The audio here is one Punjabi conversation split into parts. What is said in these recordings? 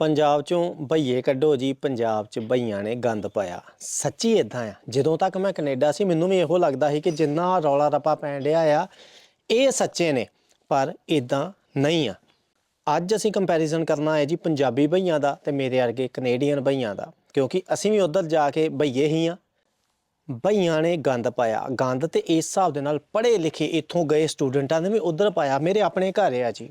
ਪੰਜਾਬ ਚੋਂ ਬਈਏ ਕੱਢੋ ਜੀ, ਪੰਜਾਬ 'ਚ ਬਈਆਂ ਨੇ ਗੰਦ ਪਾਇਆ। ਸੱਚੀ ਇਦਾਂ ਆ? ਜਦੋਂ ਤੱਕ ਮੈਂ ਕੈਨੇਡਾ ਸੀ, ਮੈਨੂੰ ਵੀ ਇਹੋ ਲੱਗਦਾ ਸੀ ਕਿ ਜਿੰਨਾ ਰੌਲਾ ਰੱਪਾ ਪੈਣ ਡਿਆ ਆ, ਇਹ ਸੱਚੇ ਨੇ, ਪਰ ਇਦਾਂ ਨਹੀਂ ਆ। ਅੱਜ ਅਸੀਂ ਕੰਪੈਰੀਜ਼ਨ ਕਰਨਾ ਹੈ ਜੀ ਪੰਜਾਬੀ ਬਈਆਂ ਦਾ ਤੇ ਮੇਰੇ ਵਰਗੇ ਕੈਨੇਡੀਅਨ ਬਈਆਂ ਦਾ, ਕਿਉਂਕਿ ਅਸੀਂ ਵੀ ਉਧਰ ਜਾ ਕੇ ਬਈਏ ਹੀ ਆ। ਬਈਆਂ ਨੇ ਗੰਦ ਪਾਇਆ। ਗੰਦ ਤੇ ਇਸ ਹਿਸਾਬ ਦੇ ਨਾਲ ਪੜ੍ਹੇ ਲਿਖੇ ਇੱਥੋਂ ਗਏ ਸਟੂਡੈਂਟਾਂ ਨੇ ਵੀ ਉਧਰ ਪਾਇਆ, ਮੇਰੇ ਆਪਣੇ ਘਰ ਆ ਜੀ।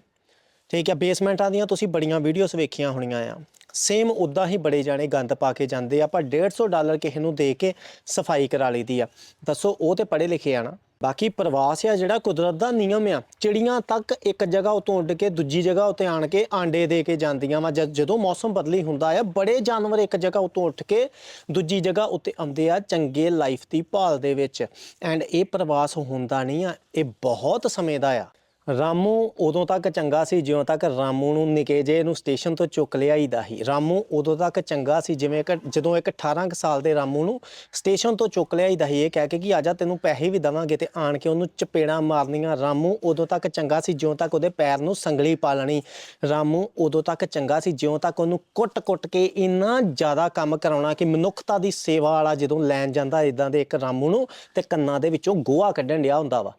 ਠੀਕ ਹੈ ਬੇਸਮੈਂਟਾਂ ਦੀਆਂ ਤੁਸੀਂ ਬੜੀਆਂ ਵੀਡੀਓਜ਼ ਵੇਖੀਆਂ ਹੋਣੀਆਂ ਆ। ਸੇਮ ਉਦਾਂ ਹੀ ਬੜੇ ਜਾਣੇ ਗੰਦ ਪਾ ਕੇ ਜਾਂਦੇ ਆ ਪਰ 150 ਡਾਲਰ ਕਿਸੇ ਨੂੰ ਦੇ ਕੇ ਸਫ਼ਾਈ ਕਰਾ ਲਈਦੀ ਆ। ਦੱਸੋ, ਉਹ ਤੇ ਪੜ੍ਹੇ ਲਿਖੇ ਆ ਨਾ। ਬਾਕੀ ਪ੍ਰਵਾਸ ਆ ਜਿਹੜਾ ਕੁਦਰਤ ਦਾ ਨਿਯਮ ਆ, ਚਿੜੀਆਂ ਤੱਕ ਇੱਕ ਜਗ੍ਹਾ ਉਤੋਂ ਉੱਡ ਕੇ ਦੂਜੀ ਜਗ੍ਹਾ ਉਤੇ ਆਣ ਕੇ ਆਂਡੇ ਦੇ ਕੇ ਜਾਂਦੀਆਂ ਵਾ। ਜਦੋਂ ਮੌਸਮ ਬਦਲੀ ਹੁੰਦਾ ਆ, ਬੜੇ ਜਾਨਵਰ ਇੱਕ ਜਗ੍ਹਾ ਉਤੋਂ ਉੱਠ ਕੇ ਦੂਜੀ ਜਗ੍ਹਾ ਉਤੇ ਆਉਂਦੇ ਆ ਚੰਗੇ ਲਾਈਫ ਦੀ ਭਾਲ ਦੇ ਵਿੱਚ। ਐਂਡ ਇਹ ਪ੍ਰਵਾਸ ਹੁੰਦਾ ਨਹੀਂ ਆ, ਇਹ ਬਹੁਤ ਸਮੇਂ ਦਾ ਆ। ਰਾਮੂ ਉਦੋਂ ਤੱਕ ਚੰਗਾ ਸੀ, ਜਿਉਂ ਤੱਕ ਰਾਮੂ ਨੂੰ ਨਿੱਕੇ ਜੇ ਨੂੰ ਸਟੇਸ਼ਨ ਤੋਂ ਚੁੱਕ ਲਿਆਈਦਾ ਸੀ। ਰਾਮੂ ਉਦੋਂ ਤੱਕ ਚੰਗਾ ਸੀ, ਜਿਵੇਂ ਕਿ ਜਦੋਂ ਇੱਕ 18 ਕੁ ਸਾਲ ਦੇ ਰਾਮੂ ਨੂੰ ਸਟੇਸ਼ਨ ਤੋਂ ਚੁੱਕ ਲਿਆਈਦਾ ਸੀ। ਇਹ ਕਹਿ ਕੇ ਕਿ ਆਜਾ ਤੈਨੂੰ ਪੈਸੇ ਵੀ ਦਵਾਂਗੇ ਤੇ ਆਣ ਕੇ ਉਹਨੂੰ ਚਪੇੜਾਂ ਮਾਰਨੀਆਂ। ਰਾਮੂ ਉਦੋਂ ਤੱਕ ਚੰਗਾ ਸੀ, ਜਿਉਂ ਤੱਕ ਉਹਦੇ ਪੈਰ ਨੂੰ ਸੰਗਲੀ ਪਾ ਲੈਣੀ। ਰਾਮੂ ਉਦੋਂ ਤੱਕ ਚੰਗਾ ਸੀ, ਜਿਉਂ ਤੱਕ ਉਹਨੂੰ ਕੁੱਟ-ਕੁੱਟ ਕੇ ਇੰਨਾ ਜ਼ਿਆਦਾ ਕੰਮ ਕਰਾਉਣਾ ਕਿ ਮਨੁੱਖਤਾ ਦੀ ਸੇਵਾ ਵਾਲਾ ਜਦੋਂ ਲੈਣ ਜਾਂਦਾ ਇਦਾਂ ਦੇ ਇੱਕ ਰਾਮੂ ਨੂੰ ਤੇ ਕੰਨਾਂ ਦੇ ਵਿੱਚੋਂ ਗੋਹਾ ਕੱਢਣ ਡਿਆ ਹੁੰਦਾ ਵਾ।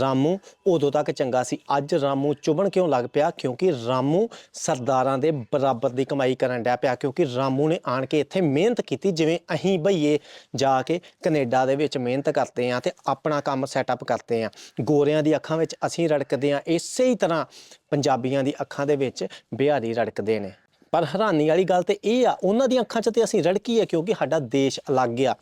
ਰਾਮੂ, ਉਦੋਂ ਤੱਕ ਚੰਗਾ ਸੀ। ਅੱਜ ਰਾਮੂ ਚੁਬਣ ਕਿਉਂ ਲੱਗ ਪਿਆ? ਕਿਉਂਕਿ ਰਾਮੂ ਸਰਦਾਰਾਂ ਦੇ ਬਰਾਬਰ ਦੀ ਕਮਾਈ ਕਰਨ ਡਿਆ ਪਿਆ। ਕਿਉਂਕਿ ਰਾਮੂ ਨੇ ਆਣ ਕੇ ਇੱਥੇ ਮਿਹਨਤ ਕੀਤੀ, ਜਿਵੇਂ ਅਸੀਂ ਭਈਏ ਜਾ ਕੇ ਕੈਨੇਡਾ ਦੇ ਵਿੱਚ ਮਿਹਨਤ ਕਰਦੇ ਆਂ ਤੇ ਆਪਣਾ ਕੰਮ ਸੈਟਅਪ ਕਰਦੇ ਆਂ। ਗੋਰਿਆਂ ਦੀ ਅੱਖਾਂ ਵਿੱਚ ਅਸੀਂ ਰੜਕਦੇ ਆਂ। ਇਸੇ ਹੀ ਤਰ੍ਹਾਂ ਪੰਜਾਬੀਆਂ ਦੀ ਅੱਖਾਂ ਦੇ ਵਿੱਚ ਬਿਹਾਰੀ ਰੜਕਦੇ ਨੇ। ਪਰ ਹੈਰਾਨੀ ਵਾਲੀ ਗੱਲ ਤੇ ਇਹ ਆ, ਉਹਨਾਂ ਦੀਆਂ ਅੱਖਾਂ 'ਚ ਤੇ ਅਸੀਂ ਰੜਕੀ ਆ ਕਿਉਂਕਿ ਸਾਡਾ ਦੇਸ਼ ਅਲੱਗ ਆ।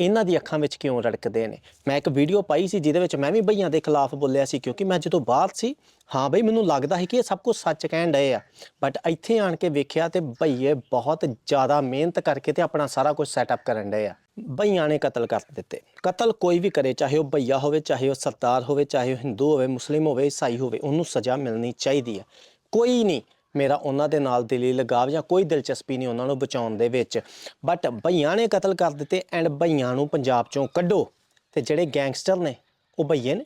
ਇਹਨਾਂ ਦੀ ਅੱਖਾਂ ਵਿੱਚ ਕਿਉਂ ਰੜਕਦੇ ਨੇ? ਮੈਂ ਇੱਕ ਵੀਡੀਓ ਪਾਈ ਸੀ ਜਿਹਦੇ ਵਿੱਚ ਮੈਂ ਵੀ ਭਈਆਂ ਦੇ ਖਿਲਾਫ ਬੋਲਿਆ ਸੀ ਕਿਉਂਕਿ ਮੈਂ ਜਦੋਂ ਬਾਹਰ ਸੀ, ਹਾਂ ਬਈ ਮੈਨੂੰ ਲੱਗਦਾ ਸੀ ਕਿ ਇਹ ਸਭ ਕੁਝ ਸੱਚ ਕਹਿਣ ਡਏ ਆ। ਬਟ ਇੱਥੇ ਆਣ ਕੇ ਵੇਖਿਆ ਤੇ ਭਈਏ ਬਹੁਤ ਜ਼ਿਆਦਾ ਮਿਹਨਤ ਕਰਕੇ ਤੇ ਆਪਣਾ ਸਾਰਾ ਕੁਝ ਸੈਟਅਪ ਕਰਨ ਡਏ ਆ। ਭਈਆਂ ਨੇ ਕਤਲ ਕਰ ਦਿੱਤੇ। ਕਤਲ ਕੋਈ ਵੀ ਕਰੇ, ਚਾਹੇ ਉਹ ਭਈਆ ਹੋਵੇ, ਚਾਹੇ ਉਹ ਸਰਦਾਰ ਹੋਵੇ, ਚਾਹੇ ਉਹ ਹਿੰਦੂ ਹੋਵੇ, ਮੁਸਲਿਮ ਹੋਵੇ, ਈਸਾਈ ਹੋਵੇ, ਉਹਨੂੰ ਸਜ਼ਾ ਮਿਲਣੀ ਚਾਹੀਦੀ ਹੈ ਕੋਈ ਨਹੀਂ। ਮੇਰਾ ਉਹਨਾਂ ਦੇ ਨਾਲ ਦਿਲੀ ਲਗਾਵ ਜਾਂ ਕੋਈ ਦਿਲਚਸਪੀ ਨਹੀਂ ਉਹਨਾਂ ਨੂੰ ਬਚਾਉਣ ਦੇ ਵਿੱਚ। ਬਟ ਭਈਆਂ ਨੇ ਕਤਲ ਕਰ ਦਿੱਤੇ ਐਂਡ ਭਈਆਂ ਨੂੰ ਪੰਜਾਬ ਚੋਂ ਕੱਢੋ। ਤੇ ਜਿਹੜੇ ਗੈਂਗਸਟਰ ਨੇ, ਉਹ ਭਈਏ ਨੇ।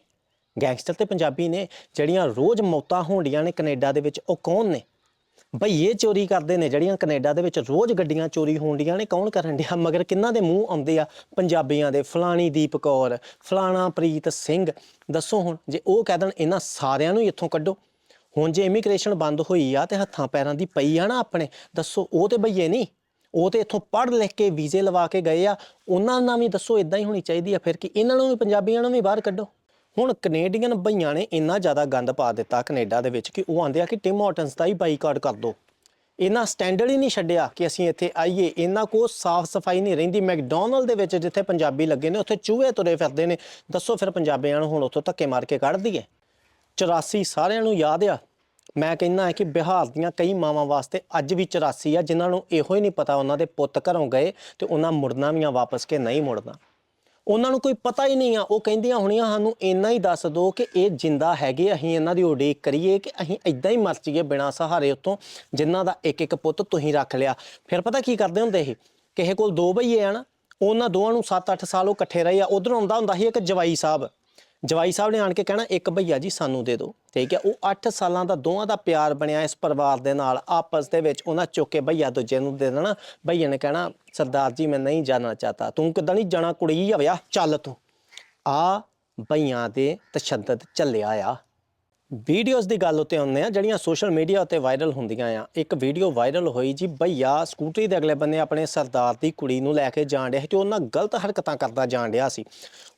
ਗੈਂਗਸਟਰ ਤੇ ਪੰਜਾਬੀ ਨੇ, ਜਿਹੜੀਆਂ ਰੋਜ਼ ਮੌਤਾਂ ਹੋਣਡੀਆਂ ਨੇ ਕੈਨੇਡਾ ਦੇ ਵਿੱਚ, ਉਹ ਕੌਣ ਨੇ? ਭਈਏ ਚੋਰੀ ਕਰਦੇ ਨੇ, ਜਿਹੜੀਆਂ ਕੈਨੇਡਾ ਦੇ ਵਿੱਚ ਰੋਜ਼ ਗੱਡੀਆਂ ਚੋਰੀ ਹੋਣਡੀਆਂ ਨੇ, ਕੌਣ ਕਰਨ ਡਿਆ? ਮਗਰ ਕਿੰਨਾ ਦੇ ਮੂੰਹ ਆਉਂਦੇ ਆ ਪੰਜਾਬੀਆਂ ਦੇ? ਫਲਾਣੀ ਦੀਪ ਕੌਰ, ਫਲਾਣਾ ਪ੍ਰੀਤ ਸਿੰਘ। ਦੱਸੋ ਹੁਣ, ਜੇ ਉਹ ਕਹਿ ਦੇਣ, ਇਹਨਾਂ ਸਾਰਿਆਂ ਨੂੰ ਇੱਥੋਂ ਕੱਢੋ। ਹੁਣ ਜੇ ਇਮੀਗ੍ਰੇਸ਼ਨ ਬੰਦ ਹੋਈ ਆ ਤੇ ਹੱਥਾਂ ਪੈਰਾਂ ਦੀ ਪਈ ਆ ਨਾ ਆਪਣੇ, ਦੱਸੋ ਉਹ ਤੇ ਬਈਏ ਨਹੀਂ। ਉਹ ਤੇ ਇੱਥੋਂ ਪੜ੍ਹ ਲਿਖ ਕੇ ਵੀਜ਼ੇ ਲਵਾ ਕੇ ਗਏ ਆ। ਉਹਨਾਂ ਨਾਲ ਵੀ ਦੱਸੋ ਇਦਾਂ ਹੀ ਹੋਣੀ ਚਾਹੀਦੀ ਆ, ਫਿਰ ਕਿ ਇਹਨਾਂ ਨੂੰ ਵੀ, ਪੰਜਾਬੀਆਂ ਨੂੰ ਵੀ ਬਾਹਰ ਕੱਢੋ। ਹੁਣ ਕੈਨੇਡੀਅਨ ਬਈਆਂ ਨੇ ਇੰਨਾ ਜ਼ਿਆਦਾ ਗੰਦ ਪਾ ਦਿੱਤਾ ਕੈਨੇਡਾ ਦੇ ਵਿੱਚ ਕਿ ਉਹ ਆਂਦੇ ਆ ਕਿ ਟਿਮ ਹਾਰਟਨਸ ਦਾ ਹੀ ਬਾਈਕਾਟ ਕਰ ਦੋ। ਇਹਨਾਂ ਸਟੈਂਡਰਡ ਹੀ ਨਹੀਂ ਛੱਡਿਆ ਕਿ ਅਸੀਂ ਇੱਥੇ ਆਈਏ। ਇਹਨਾਂ ਕੋ ਸਾਫ਼ ਸਫ਼ਾਈ ਨਹੀਂ ਰਹਿੰਦੀ। ਮੈਕਡੋਨਲਡ ਦੇ ਵਿੱਚ ਜਿੱਥੇ ਪੰਜਾਬੀ ਲੱਗੇ ਨੇ, ਉੱਥੇ ਚੂਹੇ ਤੁਰੇ ਫਿਰਦੇ ਨੇ। ਦੱਸੋ ਫਿਰ ਪੰਜਾਬੀਆਂ ਨੂੰ ਹੁਣ ਉੱਥੋਂ ਧੱਕੇ ਮਾਰ ਕੇ ਕੱਢ ਦਈਏ। 84 ਸਾਰਿਆਂ ਨੂੰ ਯਾਦ ਆ ਮੈਂ ਕਹਿੰਦਾ ਕਿ ਬਿਹਾਰ ਦੀਆਂ ਕਈ ਮਾਵਾਂ ਵਾਸਤੇ ਅੱਜ ਵੀ 84 ਆ, ਜਿਨ੍ਹਾਂ ਨੂੰ ਇਹੋ ਹੀ ਨਹੀਂ ਪਤਾ ਉਹਨਾਂ ਦੇ ਪੁੱਤ ਘਰੋਂ ਗਏ ਤੇ ਉਹਨਾਂ ਮੁੜਨਾ ਵੀ ਆ ਵਾਪਸ ਕੇ ਨਹੀਂ ਮੁੜਨਾ। ਉਹਨਾਂ ਨੂੰ ਕੋਈ ਪਤਾ ਹੀ ਨਹੀਂ ਆ, ਉਹ ਕਹਿੰਦੀਆਂ ਹੋਣੀਆਂ, ਸਾਨੂੰ ਇੰਨਾ ਹੀ ਦੱਸ ਦਿਓ ਕਿ ਇਹ ਜਿੰਦਾ ਹੈਗੇ ਅਸੀਂ ਇਹਨਾਂ ਦੀ ਉਡੀਕ ਕਰੀਏ ਕਿ ਅਸੀਂ ਇਦਾਂ ਹੀ ਮਰ ਜਾਈਏ ਬਿਨਾਂ ਸਹਾਰੇ ਉਤੋਂ, ਜਿਨ੍ਹਾਂ ਦਾ ਇੱਕ ਇੱਕ ਪੁੱਤ ਤੁਸੀਂ ਰੱਖ ਲਿਆ। ਫਿਰ ਪਤਾ ਕੀ ਕਰਦੇ ਹੁੰਦੇ ਇਹ? ਕਿਸੇ ਕੋਲ ਦੋ ਬਈਏ ਆ ਨਾ, ਉਹਨਾਂ ਦੋਵਾਂ ਨੂੰ 7-8 ਸਾਲ ਉਹ ਇਕੱਠੇ ਰਹੇ ਆ, ਉਧਰ ਆਉਂਦਾ ਹੁੰਦਾ ਸੀ ਇੱਕ ਜਵਾਈ ਸਾਹਿਬ। ਜਵਾਈ ਸਾਹਿਬ ਨੇ ਆਣ ਕੇ ਕਹਿਣਾ, ਇੱਕ ਭਈਆ ਜੀ ਸਾਨੂੰ ਦੇ ਦਿਓ। ਠੀਕ ਹੈ, ਉਹ 8 ਸਾਲਾਂ ਦਾ ਦੋਵਾਂ ਦਾ ਪਿਆਰ ਬਣਿਆ ਇਸ ਪਰਿਵਾਰ ਦੇ ਨਾਲ, ਆਪਸ ਦੇ ਵਿੱਚ ਉਹਨਾਂ ਚੁੱਕ ਕੇ ਭਈਆ ਦੂਜੇ ਨੂੰ ਦੇ ਦੇਣਾ। ਭਈਆ ਨੇ ਕਹਿਣਾ, ਸਰਦਾਰ ਜੀ, ਮੈਂ ਨਹੀਂ ਜਾਣਾ ਚਾਹਤਾ। ਤੂੰ ਕਿਦਾਂ ਨਹੀਂ ਜਾਣਾ ਕੁੜੀ ਆ ਵਿਆਹ? ਚੱਲ ਤੂੰ। ਆ ਭਈਆਂ ਦੇ ਤਸ਼ੱਦਦ ਚੱਲਿਆ ਆ। ਵੀਡੀਓਜ਼ ਦੀ ਗੱਲ ਉੱਤੇ ਆਉਂਦੇ ਆ ਜਿਹੜੀਆਂ ਸੋਸ਼ਲ ਮੀਡੀਆ ਉੱਤੇ ਵਾਇਰਲ ਹੁੰਦੀਆਂ ਆ। ਇੱਕ ਵੀਡੀਓ ਵਾਇਰਲ ਹੋਈ ਜੀ ਭਈਆ ਸਕੂਟਰੀ ਦੇ ਅਗਲੇ ਬੰਨੇ ਆਪਣੇ ਸਰਦਾਰ ਦੀ ਕੁੜੀ ਨੂੰ ਲੈ ਕੇ ਜਾਣ ਰਿਹਾ ਸੀ ਤੇ ਉਹਨਾਂ ਗਲਤ ਹਰਕਤਾਂ ਕਰਦਾ ਜਾਣ ਰਿਹਾ ਸੀ।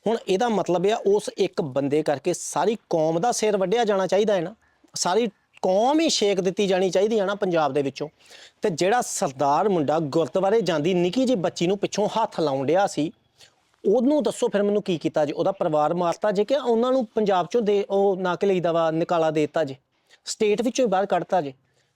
ਹੁਣ ਇਹਦਾ ਮਤਲਬ ਆ, ਉਸ ਇੱਕ ਬੰਦੇ ਕਰਕੇ ਸਾਰੀ ਕੌਮ ਦਾ ਸਿਰ ਵੱਢਿਆ ਜਾਣਾ ਚਾਹੀਦਾ ਹੈ ਨਾ। ਸਾਰੀ ਕੌਮ ਹੀ ਛੇਕ ਦਿੱਤੀ ਜਾਣੀ ਚਾਹੀਦੀ ਹੈ ਨਾ ਪੰਜਾਬ ਦੇ ਵਿੱਚੋਂ। ਤੇ ਜਿਹੜਾ ਸਰਦਾਰ ਮੁੰਡਾ ਗੁਰਦੁਆਰੇ ਜਾਂਦੀ, ਨਿੱਕੀ ਜੀ ਬੱਚੀ ਨੂੰ ਪਿੱਛੋਂ ਹੱਥ ਲਾਉਣ ਡਿਆ ਸੀ ਉਹਨੂੰ ਦੱਸੋ ਫਿਰ ਮੈਨੂੰ ਕੀ ਕੀਤਾ ਜੀ, ਉਹਦਾ ਪਰਿਵਾਰ ਮਾਰਤਾ ਜੇ ਕਿ ਉਹਨਾਂ ਨੂੰ ਪੰਜਾਬ ਚੋਂ ਦੇ, ਉਹ ਨਾ ਕਿ ਲਈਦਾ ਵਾ, ਨਿਕਾਲਾ ਦੇਤਾ ਦਿੱਤਾ ਜੀ, ਸਟੇਟ ਵਿੱਚੋਂ ਹੀ ਬਾਹਰ ਕੱਢਤਾ ਜੀ।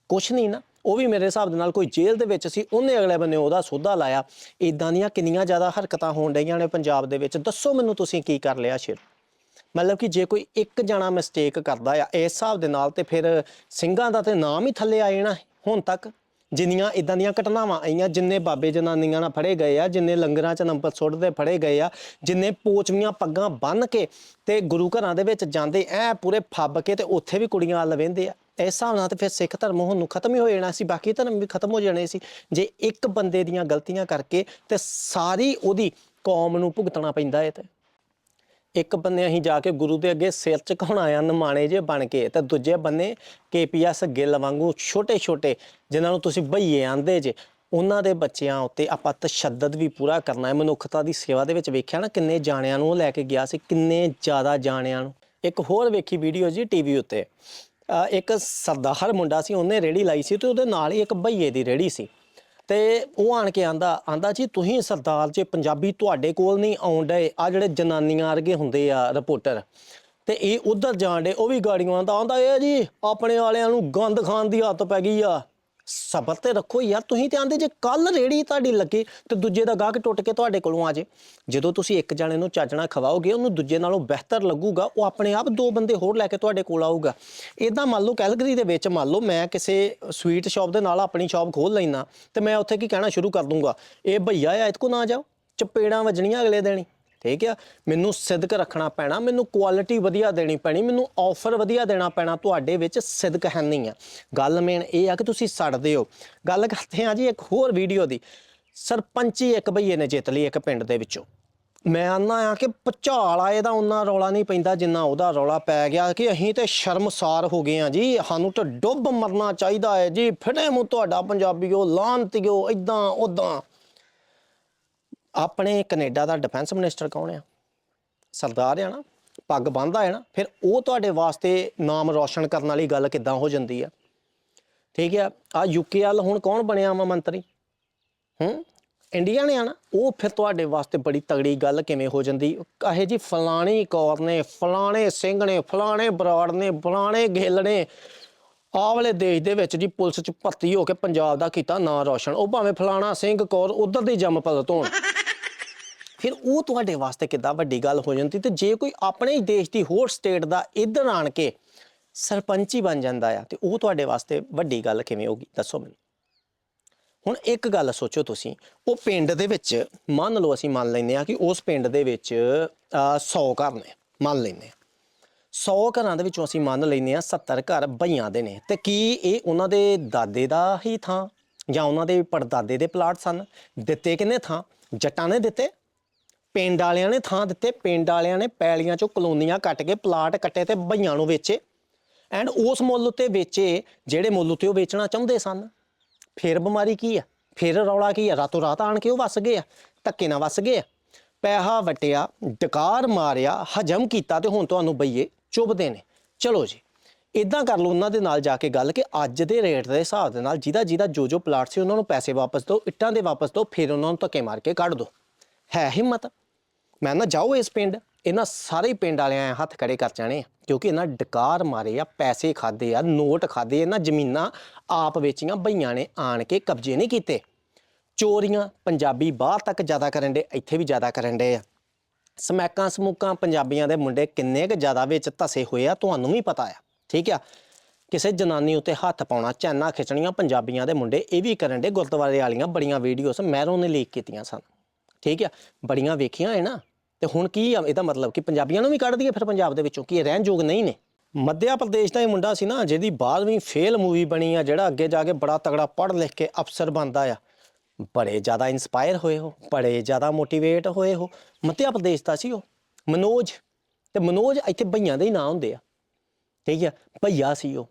ਕੁਛ ਨਹੀਂ ਨਾ, ਉਹ ਵੀ ਮੇਰੇ ਹਿਸਾਬ ਦੇ ਨਾਲ ਕੋਈ ਜੇਲ੍ਹ ਦੇ ਵਿੱਚ ਸੀ, ਉਹਨੇ ਅਗਲੇ ਬੰਨੇ ਉਹਦਾ ਸੋਧਾ ਲਾਇਆ। ਇਦਾਂ ਦੀਆਂ ਕਿੰਨੀਆਂ ਜ਼ਿਆਦਾ ਹਰਕਤਾਂ ਹੋਣ ਡਈਆਂ ਨੇ ਪੰਜਾਬ ਦੇ ਵਿੱਚ। ਦੱਸੋ ਮੈਨੂੰ ਤੁਸੀਂ ਕੀ ਕਰ ਲਿਆ ਸ਼ੇਰ। ਮਤਲਬ ਕਿ ਜੇ ਕੋਈ ਇੱਕ ਜਣਾ ਮਿਸਟੇਕ ਕਰਦਾ ਆ, ਇਸ ਹਿਸਾਬ ਦੇ ਨਾਲ ਤੇ ਫਿਰ ਸਿੰਘਾਂ ਦਾ ਤੇ ਨਾਮ ਹੀ ਥੱਲੇ ਆ ਜਾਣਾ, ਹੁਣ ਤੱਕ। ਜਿੰਨੀਆਂ ਇਦਾਂ ਦੀਆਂ ਘਟਨਾਵਾਂ ਆਈਆਂ, ਜਿੰਨੇ ਬਾਬੇ ਜਨਾਨੀਆਂ ਨਾਲ ਫੜੇ ਗਏ ਆ, ਜਿੰਨੇ ਲੰਗਰਾਂ 'ਚ ਨੰਬਰ ਸੁੱਟਦੇ ਫੜੇ ਗਏ ਆ, ਜਿੰਨੇ ਪੋਚਵੀਆਂ ਪੱਗਾਂ ਬੰਨ ਕੇ ਤੇ ਗੁਰੂ ਘਰਾਂ ਦੇ ਵਿੱਚ ਜਾਂਦੇ, ਐ ਪੂਰੇ ਫੱਬ ਕੇ ਤੇ ਉੱਥੇ ਵੀ ਕੁੜੀਆਂ ਵੱਲ ਵੇਂਦੇ ਆ। ਇਸ ਹਿਸਾਬ ਨਾਲ ਤੇ ਫਿਰ ਸਿੱਖ ਧਰਮ ਹੁਣ ਖਤਮ ਹੀ ਹੋ ਜਾਣਾ ਸੀ, ਬਾਕੀ ਧਰਮ ਵੀ ਖਤਮ ਹੋ ਜਾਣੇ ਸੀ। ਜੇ ਇੱਕ ਬੰਦੇ ਦੀਆਂ ਗਲਤੀਆਂ ਕਰਕੇ ਤੇ ਸਾਰੀ ਉਹਦੀ ਕੌਮ ਨੂੰ ਭੁਗਤਣਾ ਪੈਂਦਾ ਹੈ ਤੇ। ਇੱਕ ਬੰਨੇ ਅਸੀਂ ਜਾ ਕੇ ਗੁਰੂ ਦੇ ਅੱਗੇ ਸਿਰ ਝੁਕਾਉਣਾ ਆ ਨਮਾਣੇ ਜੇ ਬਣ ਕੇ। ਤੇ ਦੂਜੇ ਬੰਨੇ ਕੇਪੀਐਸ ਗਿੱਲ ਵਾਂਗੂ ਛੋਟੇ ਛੋਟੇ ਜਿਨ੍ਹਾਂ ਨੂੰ ਤੁਸੀਂ ਬਈਏ ਆਂਦੇ ਜੇ, ਉਹਨਾਂ ਦੇ ਬੱਚਿਆਂ ਉੱਤੇ ਆਪਾਂ ਤਸ਼ੱਦਦ ਵੀ ਪੂਰਾ ਕਰਨਾ ਹੈ। ਮਨੁੱਖਤਾ ਦੀ ਸੇਵਾ ਦੇ ਵਿੱਚ ਵੇਖਿਆ ਨਾ, ਕਿੰਨੇ ਜਾਣਿਆਂ ਨੂੰ ਉਹ ਲੈ ਕੇ ਗਿਆ ਸੀ, ਕਿੰਨੇ ਜ਼ਿਆਦਾ ਜਾਣਿਆਂ ਨੂੰ। ਇੱਕ ਹੋਰ ਵੇਖੀ ਵੀਡੀਓ ਜੀ ਟੀਵੀ ਉੱਤੇ। ਇੱਕ ਸਰਦਾਰ ਮੁੰਡਾ ਸੀ, ਉਹਨੇ ਰੇੜੀ ਲਾਈ ਸੀ ਤੇ ਉਹਦੇ ਨਾਲ ਹੀ ਇੱਕ ਬਈਏ ਦੀ ਰੇੜੀ ਸੀ। ਤੇ ਉਹ ਆਣ ਕੇ ਆਂਦਾ ਆਂਦਾ, ਜੀ, ਤੁਸੀਂ ਸਰਦਾਰ ਜੇ ਪੰਜਾਬੀ ਤੁਹਾਡੇ ਕੋਲ ਨਹੀਂ ਆਉਣ ਡਏ ਆ ਜਿਹੜੇ ਜਨਾਨੀਆਂ ਵਰਗੇ ਹੁੰਦੇ ਆ ਰਿਪੋਰਟਰ ਤੇ ਇਹ ਉਧਰ ਜਾਣ ਡੇ ਉਹ ਵੀ ਗਾੜੀਆਂ ਆਂਦਾ ਆਂਦਾ ਇਹ ਜੀ, ਆਪਣੇ ਵਾਲਿਆਂ ਨੂੰ ਗੰਦ ਖਾਣ ਦੀ ਆਦਤ ਪੈ ਗਈ ਆ ਸਬਰ ਤੇ ਰੱਖੋ ਯਾਰ, ਤੁਸੀਂ ਤੇ ਆਂਦੇ ਜੇ ਕੱਲ ਰੇੜੀ ਤੁਹਾਡੀ ਲੱਗੇ ਤੇ ਦੂਜੇ ਦਾ ਗਾਹਕ ਟੁੱਟ ਕੇ ਤੁਹਾਡੇ ਕੋਲੋਂ ਆ ਜੇ। ਜਦੋਂ ਤੁਸੀਂ ਇੱਕ ਜਣੇ ਨੂੰ ਚਾਜਣਾ ਖਵਾਓਗੇ, ਉਹਨੂੰ ਦੂਜੇ ਨਾਲੋਂ ਬਿਹਤਰ ਲੱਗੂਗਾ, ਉਹ ਆਪਣੇ ਆਪ ਦੋ ਬੰਦੇ ਹੋਰ ਲੈ ਕੇ ਤੁਹਾਡੇ ਕੋਲ ਆਊਗਾ। ਇਦਾਂ ਮੰਨ ਲਓ ਕੈਲਗਰੀ ਦੇ ਵਿੱਚ ਮੰਨ ਲਓ ਮੈਂ ਕਿਸੇ ਸਵੀਟ ਸ਼ਾਪ ਦੇ ਨਾਲ ਆਪਣੀ ਸ਼ਾਪ ਖੋਲ ਲੈਣਾ ਤੇ ਮੈਂ ਉੱਥੇ ਕੀ ਕਹਿਣਾ ਸ਼ੁਰੂ ਕਰ ਦੂੰਗਾ, ਇਹ ਭਈਆ ਆ ਇਹਦੇ ਇਤਕੋ ਨਾ ਜਾਓ, ਚਪੇੜਾਂ ਵੱਜਣੀਆਂ ਅਗਲੇ ਦਿਨ ਹੀ। ਠੀਕ ਆ? ਮੈਨੂੰ ਸਿਦਕ ਰੱਖਣਾ ਪੈਣਾ, ਮੈਨੂੰ ਕੁਆਲਿਟੀ ਵਧੀਆ ਦੇਣੀ ਪੈਣੀ, ਮੈਨੂੰ ਆਫਰ ਵਧੀਆ ਦੇਣਾ ਪੈਣਾ, ਤੁਹਾਡੇ ਵਿੱਚ ਸਿਦਕ ਹੈ ਨਹੀਂ ਆ। ਗੱਲ ਮੇਨ ਇਹ ਆ ਕਿ ਤੁਸੀਂ ਸੜਦੇ ਹੋ। ਗੱਲ ਕਰਦੇ ਆ ਜੀ ਇੱਕ ਹੋਰ ਵੀਡੀਓ ਦੀ। ਸਰਪੰਚੀ ਇੱਕ ਬਈਏ ਨੇ ਜਿੱਤ ਲਈ ਇੱਕ ਪਿੰਡ ਦੇ ਵਿੱਚੋਂ। ਮੈਂ ਆਨਾ ਆ ਕਿ ਭਚਾਲ ਇਹਦਾ ਦਾ ਉਹਨਾਂ ਰੌਲਾ ਨਹੀਂ ਪੈਂਦਾ ਜਿੰਨਾ ਉਹਦਾ ਰੌਲਾ ਪੈ ਗਿਆ ਕਿ ਅਸੀਂ ਤੇ ਸ਼ਰਮਸਾਰ ਹੋ ਗਏ ਆ ਜੀ। ਸਾਨੂੰ ਤਾਂ ਡੁੱਬ ਮਰਨਾ ਚਾਹੀਦਾ ਹੈ ਜੀ। ਫਿਟੇ ਮੂੰਹ ਤੁਹਾਡਾ ਪੰਜਾਬੀਓ, ਲਾਂਤਿਓ ਇਦਾਂ ਉਦਾਂ ਆਪਣੇ ਕੈਨੇਡਾ ਦਾ ਡਿਫੈਂਸ ਮਿਨਿਸਟਰ ਕੌਣ ਆ? ਸਰਦਾਰ ਆ ਨਾ, ਪੱਗ ਬੰਨਦਾ ਹੈ ਨਾ, ਫਿਰ ਉਹ ਤੁਹਾਡੇ ਵਾਸਤੇ ਨਾਮ ਰੌਸ਼ਨ ਕਰਨ ਵਾਲੀ ਗੱਲ ਕਿੱਦਾਂ ਹੋ ਜਾਂਦੀ ਆ? ਠੀਕ ਆ ਆ ਯੂਕੇ ਵਾਲ ਹੁਣ ਕੌਣ ਬਣਿਆ ਵਾ ਮੰਤਰੀ? ਹੂੰ, ਇੰਡੀਆ ਨੇ ਆਣਾ ਉਹ ਫਿਰ ਤੁਹਾਡੇ ਵਾਸਤੇ ਬੜੀ ਤਗੜੀ ਗੱਲ ਕਿਵੇਂ ਹੋ ਜਾਂਦੀ? ਕਹੇ ਜੀ ਫਲਾਣੀ ਕੌਰ ਨੇ, ਫਲਾਣੇ ਸਿੰਘ ਨੇ, ਫਲਾਣੇ ਬਰਾੜ ਨੇ, ਫਲਾਣੇ ਗਿੱਲ ਨੇ, ਆਹ ਵਾਲੇ ਦੇਸ਼ ਦੇ ਵਿੱਚ ਜੀ ਪੁਲਿਸ ਚ ਭਰਤੀ ਹੋ ਕੇ ਪੰਜਾਬ ਦਾ ਕੀਤਾ ਨਾਂ ਰੌਸ਼ਨ। ਉਹ ਭਾਵੇਂ ਫਲਾਣਾ ਸਿੰਘ ਕੌਰ ਉਧਰ ਦੀ ਜੰਮ ਪਲਤ ਹੋਣ। ਫਿਰ ਉਹ ਤੁਹਾਡੇ ਵਾਸਤੇ ਕਿੱਦਾਂ ਵੱਡੀ ਗੱਲ ਹੋ ਜਾਂਦੀ ਤੇ ਜੇ ਕੋਈ ਆਪਣੇ ਹੀ ਦੇਸ਼ ਦੀ ਹੋਰ ਸਟੇਟ ਦਾ ਇੱਧਰ ਆਣ ਕੇ ਸਰਪੰਚ ਹੀ ਬਣ ਜਾਂਦਾ ਆ ਤੇ ਉਹ ਤੁਹਾਡੇ ਵਾਸਤੇ ਵੱਡੀ ਗੱਲ ਕਿਵੇਂ ਹੋਗੀ ਦੱਸੋ ਮੈਨੂੰ। ਹੁਣ ਇੱਕ ਗੱਲ ਸੋਚੋ ਤੁਸੀਂ, ਉਹ ਪਿੰਡ ਦੇ ਵਿੱਚ ਮੰਨ ਲਓ ਅਸੀਂ ਮੰਨ ਲੈਂਦੇ ਆ ਕਿ ਉਸ ਪਿੰਡ ਦੇ ਵਿੱਚ 100 ਘਰ ਨੇ, ਮੰਨ ਲੈਂਦੇ ਆ 100 ਘਰਾਂ ਦੇ ਵਿੱਚੋਂ ਅਸੀਂ ਮੰਨ ਲੈਂਦੇ ਆ 70 ਘਰ ਬਈਆਂ ਦੇ ਨੇ ਤੇ ਕੀ ਇਹ ਉਹਨਾਂ ਦੇ ਦਾਦੇ ਦਾ ਹੀ ਥਾਂ ਜਾਂ ਉਹਨਾਂ ਦੇ ਪੜਦਾਦੇ ਦੇ ਪਲਾਟ ਸਨ? ਦਿੱਤੇ ਕਿੰਨੇ ਥਾਂ? ਜੱਟਾਂ ਨੇ ਦਿੱਤੇ? ਪਿੰਡ ਵਾਲਿਆਂ ਨੇ ਥਾਂ ਦਿੱਤੇ, ਪਿੰਡ ਵਾਲਿਆਂ ਨੇ ਪੈਲੀਆਂ ਚੋਂ ਕਲੋਨੀਆਂ ਕੱਟ ਕੇ ਪਲਾਟ ਕੱਟੇ ਤੇ ਬਈਆਂ ਨੂੰ ਵੇਚੇ। ਐਂਡ ਉਸ ਮੁੱਲ ਉੱਤੇ ਵੇਚੇ ਜਿਹੜੇ ਮੁੱਲ ਉੱਤੇ ਉਹ ਵੇਚਣਾ ਚਾਹੁੰਦੇ ਸਨ। ਫਿਰ ਬਿਮਾਰੀ ਕੀ ਆ? ਫਿਰ ਰੌਲਾ ਕੀ ਆ? ਰਾਤੋਂ ਰਾਤ ਆਣ ਕੇ ਉਹ ਵਸ ਗਏ ਆ, ਧੱਕੇ ਨਾਲ ਵਸ ਗਏ ਆ। ਪੈਸਾ ਵਟਿਆ, ਡਕਾਰ ਮਾਰਿਆ, ਹਜਮ ਕੀਤਾ ਤੇ ਹੁਣ ਤੁਹਾਨੂੰ ਬਈਏ ਚੁੱਭਦੇ ਨੇ। ਚਲੋ ਜੀ ਇਦਾਂ ਕਰ ਲਓ, ਉਹਨਾਂ ਦੇ ਨਾਲ ਜਾ ਕੇ ਗੱਲ ਕਿ ਅੱਜ ਦੇ ਰੇਟ ਦੇ ਹਿਸਾਬ ਦੇ ਨਾਲ ਜਿਹਦਾ ਜਿਹਦਾ ਜੋ ਜੋ ਪਲਾਟ ਸੀ ਉਹਨਾਂ ਨੂੰ ਪੈਸੇ ਵਾਪਸ ਦਿਓ, ਇੱਟਾਂ ਦੇ ਵਾਪਸ ਦਿਓ, ਫਿਰ ਉਹਨਾਂ ਨੂੰ ਧੱਕੇ ਮਾਰ ਕੇ ਕੱਢ ਦਿਓ। ਹੈ ਹਿੰਮਤ। ਮੈਂ ਨਾ ਜਾਓ ਇਸ ਪਿੰਡ ਇਹਨਾਂ ਸਾਰੇ ਪਿੰਡ ਵਾਲਿਆਂ ਹੱਥ ਖੜੇ ਕਰ ਜਾਣੇ ਆ, ਕਿਉਂਕਿ ਇਹਨਾਂ ਡਕਾਰ ਮਾਰੇ ਆ ਪੈਸੇ ਖਾਦੇ ਆ ਨੋਟ ਖਾਦੇ ਇਹਨਾਂ ਜ਼ਮੀਨਾਂ ਆਪ ਵੇਚੀਆਂ ਬਈਆਂ ਨੇ ਆਣ ਕੇ ਕਬਜ਼ੇ ਨਹੀਂ ਕੀਤੇ। ਚੋਰੀਆਂ ਪੰਜਾਬੀ ਬਾਹਰ ਤੱਕ ਜ਼ਿਆਦਾ ਕਰਨ ਦੇ ਇੱਥੇ ਵੀ ਜ਼ਿਆਦਾ ਕਰਨ ਦੇ ਆ। ਸਮੈਕਾਂ ਸਮੂਕਾਂ ਪੰਜਾਬੀਆਂ ਦੇ ਮੁੰਡੇ ਕਿੰਨੇ ਕੁ ਜ਼ਿਆਦਾ ਵਿੱਚ ਧਸੇ ਹੋਏ ਆ ਤੁਹਾਨੂੰ ਵੀ ਪਤਾ ਆ ਠੀਕ ਆ? ਕਿਸੇ ਜਨਾਨੀ ਉੱਤੇ ਹੱਥ ਪਾਉਣਾ ਚੈਨਾ ਖਿੱਚਣੀਆਂ ਪੰਜਾਬੀਆਂ ਦੇ ਮੁੰਡੇ ਇਹ ਵੀ ਕਰਨ ਦੇ ਗੁਰਦੁਆਰੇ ਵਾਲੀਆਂ ਬੜੀਆਂ ਵੀਡੀਓਸ ਮਹਿਰੋਂ ਨੇ ਲੀਕ ਕੀਤੀਆਂ ਸਨ ਠੀਕ ਆ? ਬੜੀਆਂ ਵੇਖੀਆਂ ਹੈ ਨਾ ਤੇ ਹੁਣ ਕੀ ਆ, ਇਹਦਾ ਮਤਲਬ ਕਿ ਪੰਜਾਬੀਆਂ ਨੂੰ ਵੀ ਕੱਢ ਦਈਏ ਫਿਰ ਪੰਜਾਬ ਦੇ ਵਿੱਚੋਂ, ਕਿ ਇਹ ਰਹਿਣ ਯੋਗ ਨਹੀਂ ਨੇ? ਮੱਧਿਆ ਪ੍ਰਦੇਸ਼ ਦਾ ਇਹ ਮੁੰਡਾ ਸੀ ਨਾ, ਜਿਹਦੀ ਬਾਅਦਵੀਂ ਫੇਲ ਮੂਵੀ ਬਣੀ ਆ, ਜਿਹੜਾ ਅੱਗੇ ਜਾ ਕੇ ਬੜਾ ਤਗੜਾ ਪੜ੍ਹ ਲਿਖ ਕੇ ਅਫਸਰ ਬਣਦਾ ਆ। ਬੜੇ ਜ਼ਿਆਦਾ ਇਨਸਪਾਇਰ ਹੋਏ ਹੋ ਬੜੇ ਜ਼ਿਆਦਾ ਮੋਟੀਵੇਟ ਹੋਏ ਹੋ ਮੱਧਿਆ ਪ੍ਰਦੇਸ਼ ਦਾ ਸੀ ਉਹ, ਮਨੋਜ। ਤੇ ਮਨੋਜ ਇੱਥੇ ਭਈਆਂ ਦੇ ਹੀ ਨਾਂ ਹੁੰਦੇ ਆ। ਠੀਕ ਆ, ਭਈਆ ਸੀ ਉਹ।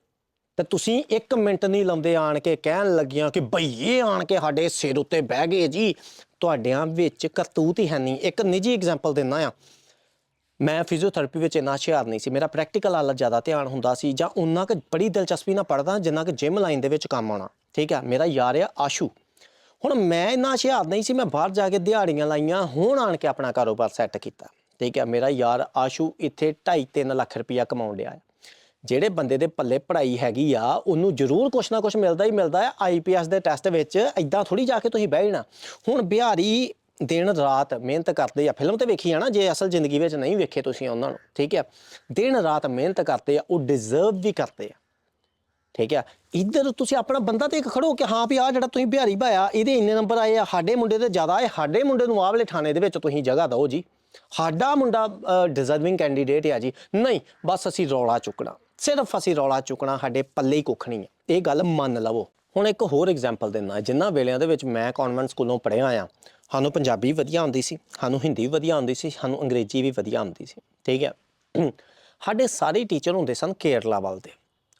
ਤੇ ਤੁਸੀਂ 1 ਮਿੰਟ ਨਹੀਂ ਲਾਉਂਦੇ ਆਣ ਕੇ ਕਹਿਣ ਲੱਗੀਆਂ ਕਿ ਭਈਏ ਆਣ ਕੇ ਸਾਡੇ ਸਿਰ ਉੱਤੇ ਬਹਿ ਗਏ ਜੀ। ਤੁਹਾਡਿਆਂ ਵਿੱਚ ਕਰਤੂਤ ਹੀ ਹੈ ਨਹੀਂ। ਇੱਕ ਨਿੱਜੀ ਐਗਜ਼ਾਮਪਲ ਦਿੰਦਾ ਆ ਮੈਂ ਫਿਜ਼ੀਓਥੈਰੇਪੀ ਵਿੱਚ ਇੰਨਾ ਹੁਸ਼ਿਆਰ ਨਹੀਂ ਸੀ। ਮੇਰਾ ਪ੍ਰੈਕਟੀਕਲ ਵੱਲ ਜ਼ਿਆਦਾ ਧਿਆਨ ਹੁੰਦਾ ਸੀ ਜਾਂ ਉਹਨਾਂ ਕੁ ਬੜੀ ਦਿਲਚਸਪੀ ਨਾਲ ਪੜਦਾ ਜਿੰਨਾ ਕਿ ਜਿਮ ਲਾਈਨ ਦੇ ਵਿੱਚ ਕੰਮ ਆਉਣਾ। ਠੀਕ ਆ ਮੇਰਾ ਯਾਰ ਆ ਆਸ਼ੂ। ਹੁਣ ਮੈਂ ਇੰਨਾ ਹੁਸ਼ਿਆਰ ਨਹੀਂ ਸੀ, ਮੈਂ ਬਾਹਰ ਜਾ ਕੇ ਦਿਹਾੜੀਆਂ ਲਾਈਆਂ, ਹੁਣ ਆਣ ਕੇ ਆਪਣਾ ਕਾਰੋਬਾਰ ਸੈੱਟ ਕੀਤਾ। ਠੀਕ ਹੈ, ਮੇਰਾ ਯਾਰ ਆਸ਼ੂ ਇੱਥੇ 2.5 ਲੱਖ ਰੁਪਇਆ ਕਮਾਉਣ ਡਿਆ ਆ ਜਿਹੜੇ ਬੰਦੇ ਦੇ ਪੱਲੇ ਪੜ੍ਹਾਈ ਹੈਗੀ ਆ, ਉਹਨੂੰ ਜ਼ਰੂਰ ਕੁਛ ਨਾ ਕੁਛ ਮਿਲਦਾ ਹੀ ਮਿਲਦਾ ਆ ਆਈਪੀਐਸ ਦੇ ਟੈਸਟ ਵਿੱਚ ਐਦਾਂ ਥੋੜੀ ਜਾ ਕੇ ਤੁਸੀਂ ਬਹਿ ਜਾਣਾ। ਹੁਣ ਬਿਹਾਰੀ ਦਿਨ ਰਾਤ ਮਿਹਨਤ ਕਰਦੇ ਆ। ਫਿਲਮ ਤੇ ਵੇਖੀ ਆ ਨਾ, ਜੇ ਅਸਲ ਜ਼ਿੰਦਗੀ ਵਿੱਚ ਨਹੀਂ ਵੇਖੇ ਤੁਸੀਂ ਉਹਨਾਂ ਨੂੰ, ਠੀਕ ਆ ਦਿਨ ਰਾਤ ਮਿਹਨਤ ਕਰਦੇ ਆ, ਉਹ ਡਿਜ਼ਰਵ ਵੀ ਕਰਦੇ ਆ। ਠੀਕ ਆ ਇੱਧਰ ਤੁਸੀਂ ਆਪਣਾ ਬੰਦਾ ਤੇ ਇੱਕ ਖੜੋ ਕਿ ਹਾਂ ਵੀ ਆ ਜਿਹੜਾ ਤੁਸੀਂ ਬਿਹਾਰੀ ਭਾਇਆ ਇਹਦੇ ਇੰਨੇ ਨੰਬਰ ਆਏ ਆ, ਸਾਡੇ ਮੁੰਡੇ 'ਤੇ ਜ਼ਿਆਦਾ ਆਏ, ਸਾਡੇ ਮੁੰਡੇ ਨੂੰ ਆਹ ਵਾਲੇ ਥਾਣੇ ਦੇ ਵਿੱਚ ਤੁਸੀਂ ਜਗ੍ਹਾ ਦਿਓ ਜੀ। ਸਾਡਾ ਮੁੰਡਾ ਡਿਜ਼ਰਵਿੰਗ ਕੈਂਡੀਡੇਟ ਆ ਜੀ। ਨਹੀਂ, ਬਸ ਅਸੀਂ ਰੌਲਾ ਚੁੱਕਣਾ। ਸਿਰਫ ਅਸੀਂ ਰੌਲਾ ਚੁੱਕਣਾ ਸਾਡੇ ਪੱਲੇ ਹੀ ਕੁੱਖ ਨਹੀਂ ਹੈ ਇਹ ਗੱਲ ਮੰਨ ਲਵੋ। ਹੁਣ ਇੱਕ ਹੋਰ ਐਗਜ਼ਾਮਪਲ ਦਿੰਦਾ। ਜਿਨ੍ਹਾਂ ਵੇਲਿਆਂ ਦੇ ਵਿੱਚ ਮੈਂ ਕਨਵੈਂਟ ਸਕੂਲੋਂ ਪੜ੍ਹਿਆ ਆ, ਸਾਨੂੰ ਪੰਜਾਬੀ ਵਧੀਆ ਆਉਂਦੀ ਸੀ, ਸਾਨੂੰ ਹਿੰਦੀ ਵਧੀਆ ਆਉਂਦੀ ਸੀ, ਸਾਨੂੰ ਅੰਗਰੇਜ਼ੀ ਵੀ ਵਧੀਆ ਆਉਂਦੀ ਸੀ। ਠੀਕ ਹੈ ਸਾਡੇ ਸਾਰੇ ਟੀਚਰ ਹੁੰਦੇ ਸਨ ਕੇਰਲਾ ਵੱਲ ਦੇ।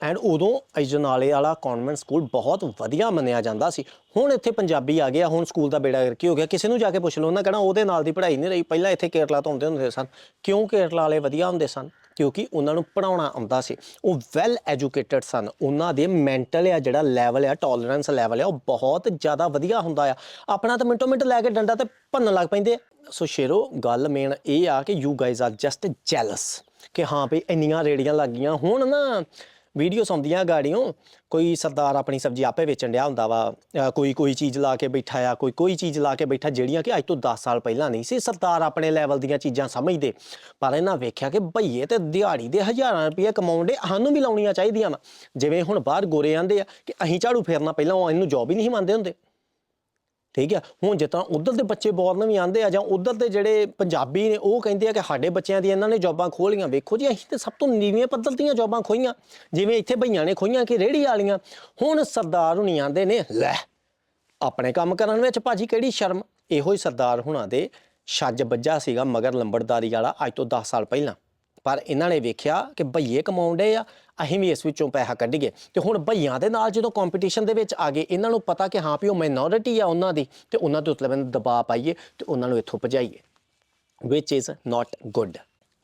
ਐਂਡ ਉਦੋਂ ਅਜਨਾਲੇ ਵਾਲਾ ਕਨਵੈਂਟ ਸਕੂਲ ਬਹੁਤ ਵਧੀਆ ਮੰਨਿਆ ਜਾਂਦਾ ਸੀ। ਹੁਣ ਇੱਥੇ ਪੰਜਾਬੀ ਆ ਗਿਆ, ਹੁਣ ਸਕੂਲ ਦਾ ਬੇੜਾ ਕੀ ਹੋ ਗਿਆ? ਕਿਸੇ ਨੂੰ ਜਾ ਕੇ ਪੁੱਛ ਲਓ। ਉਹਨਾਂ ਕਹਿਣਾ ਉਹਦੇ ਨਾਲ ਦੀ ਪੜ੍ਹਾਈ ਨਹੀਂ ਰਹੀ। ਪਹਿਲਾਂ ਇੱਥੇ ਕੇਰਲਾ ਤੋਂ ਆਉਂਦੇ ਹੁੰਦੇ ਸਨ। ਕਿਉਂ ਕੇਰਲਾ ਵਾਲੇ ਵਧੀਆ ਹੁੰਦੇ ਸਨ? ਕਿਉਂਕਿ ਉਹਨਾਂ ਨੂੰ ਪੜਾਉਣਾ ਆਉਂਦਾ ਸੀ। ਉਹ ਵੈਲ ਐਜੂਕੇਟਡ ਸਨ। ਉਹਨਾਂ ਦੇ ਮੈਂਟਲ ਆ ਜਿਹੜਾ ਲੈਵਲ ਆ ਟੋਲਰੈਂਸ ਲੈਵਲ ਆ, ਉਹ ਬਹੁਤ ਜ਼ਿਆਦਾ ਵਧੀਆ ਹੁੰਦਾ ਆ। ਆਪਣਾ ਤਾਂ ਮਿੰਟੋ ਮਿੰਟ ਲੈ ਕੇ ਡੰਡਾ ਤੇ ਭੰਨਣ ਲੱਗ ਪੈਂਦੇ ਆ। ਸੋ ਸ਼ੇਰੋ, ਗੱਲ ਮੇਨ ਇਹ ਆ ਕਿ you guys are just jealous ਕਿ ਹਾਂ ਭਈ ਇੰਨੀਆਂ ਰੇੜੀਆਂ ਲੱਗ ਗਈਆਂ। ਹੁਣ ਨਾ ਵੀਡੀਓਸ ਆਉਂਦੀਆਂ ਗਾੜੀਆਂ ਕੋਈ ਸਰਦਾਰ ਆਪਣੀ ਸਬਜ਼ੀ ਆਪੇ ਵੇਚਣ ਡਿਆ ਹੁੰਦਾ ਵਾ ਅ, ਕੋਈ ਕੋਈ ਚੀਜ਼ ਲਾ ਕੇ ਬੈਠਾ ਆ ਕੋਈ ਕੋਈ ਚੀਜ਼ ਲਾ ਕੇ ਬੈਠਾ ਜਿਹੜੀਆਂ ਕਿ ਅੱਜ ਤੋਂ 10 ਸਾਲ ਪਹਿਲਾਂ ਨਹੀਂ ਸੀ ਸਰਦਾਰ ਆਪਣੇ ਲੈਵਲ ਦੀਆਂ ਚੀਜ਼ਾਂ ਸਮਝਦੇ। ਪਰ ਇਹਨਾਂ ਵੇਖਿਆ ਕਿ ਭਈਏ ਤੇ ਦਿਹਾੜੀ ਦੇ ਹਜ਼ਾਰਾਂ ਰੁਪਏ ਕਮਾਉਂਦੇ ਸਾਨੂੰ ਵੀ ਲਾਉਣੀਆਂ ਚਾਹੀਦੀਆਂ ਵਾ। ਜਿਵੇਂ ਹੁਣ ਬਾਹਰ ਗੋਰੇ ਆਂਦੇ ਆ ਕਿ ਅਸੀਂ ਝਾੜੂ ਫੇਰਨਾ ਪਹਿਲਾਂ ਉਹ ਇਹਨੂੰ ਜੌਬ ਹੀ ਨਹੀਂ ਮੰਨਦੇ ਹੁੰਦੇ। ਠੀਕ ਹੈ ਹੁਣ ਜਿੱਦਾਂ ਉਧਰ ਦੇ ਬੱਚੇ ਬੋਰਨ ਵੀ ਆਂਦੇ ਆ ਜਾਂ ਉਧਰ ਦੇ ਜਿਹੜੇ ਪੰਜਾਬੀ ਨੇ, ਉਹ ਕਹਿੰਦੇ ਆ ਕਿ ਸਾਡੇ ਬੱਚਿਆਂ ਦੀ ਇਹਨਾਂ ਨੇ ਜੌਬਾਂ ਖੋਲੀਆਂ ਵੇਖੋ ਜੀ, ਅਸੀਂ ਤੇ ਸਭ ਤੋਂ ਨੀਵੀਆਂ ਪੱਧਰ ਦੀਆਂ ਜੌਬਾਂ ਖੋਈਆਂ ਜਿਵੇਂ ਇੱਥੇ ਭਈਆਂ ਨੇ ਖੋਈਆਂ ਕਿ ਰੇੜੀ ਵਾਲੀਆਂ। ਹੁਣ ਸਰਦਾਰ ਹੁਣੀ ਆਂਦੇ ਨੇ, ਲੈ, ਆਪਣੇ ਕੰਮ ਕਰਨ ਵਿੱਚ ਭਾਜੀ ਕਿਹੜੀ ਸ਼ਰਮ? ਇਹੋ ਹੀ ਸਰਦਾਰ ਹੁਣਾਂ ਦੇ ਛੱਜ ਵੱਜਾ ਸੀਗਾ ਮਗਰ ਲੰਬੜਦਾਰੀ ਵਾਲਾ ਅੱਜ ਤੋਂ 10 ਸਾਲ ਪਹਿਲਾਂ। ਪਰ ਇਹਨਾਂ ਨੇ ਵੇਖਿਆ ਕਿ ਭਈਏ ਕਮਾਉਂਦੇ ਆ, ਅਸੀਂ ਵੀ ਇਸ ਵਿੱਚੋਂ ਪੈਸਾ ਕੱਢੀਏ। ਤੇ ਹੁਣ ਭਈਆਂ ਦੇ ਨਾਲ ਜਦੋਂ ਕੰਪੀਟੀਸ਼ਨ ਦੇ ਵਿੱਚ ਆ ਗਏ, ਇਹਨਾਂ ਨੂੰ ਪਤਾ ਕਿ ਹਾਂ ਵੀ ਉਹ ਮਾਈਨੋਰਿਟੀ ਆ ਉਹਨਾਂ ਦੀ, ਤੇ ਉਹਨਾਂ ਦੇ ਉੱਤੇ ਬੰਦੇ ਦਬਾਅ ਪਾਈਏ ਤੇ ਉਹਨਾਂ ਨੂੰ ਇੱਥੋਂ ਭਜਾਈਏ। Which is not good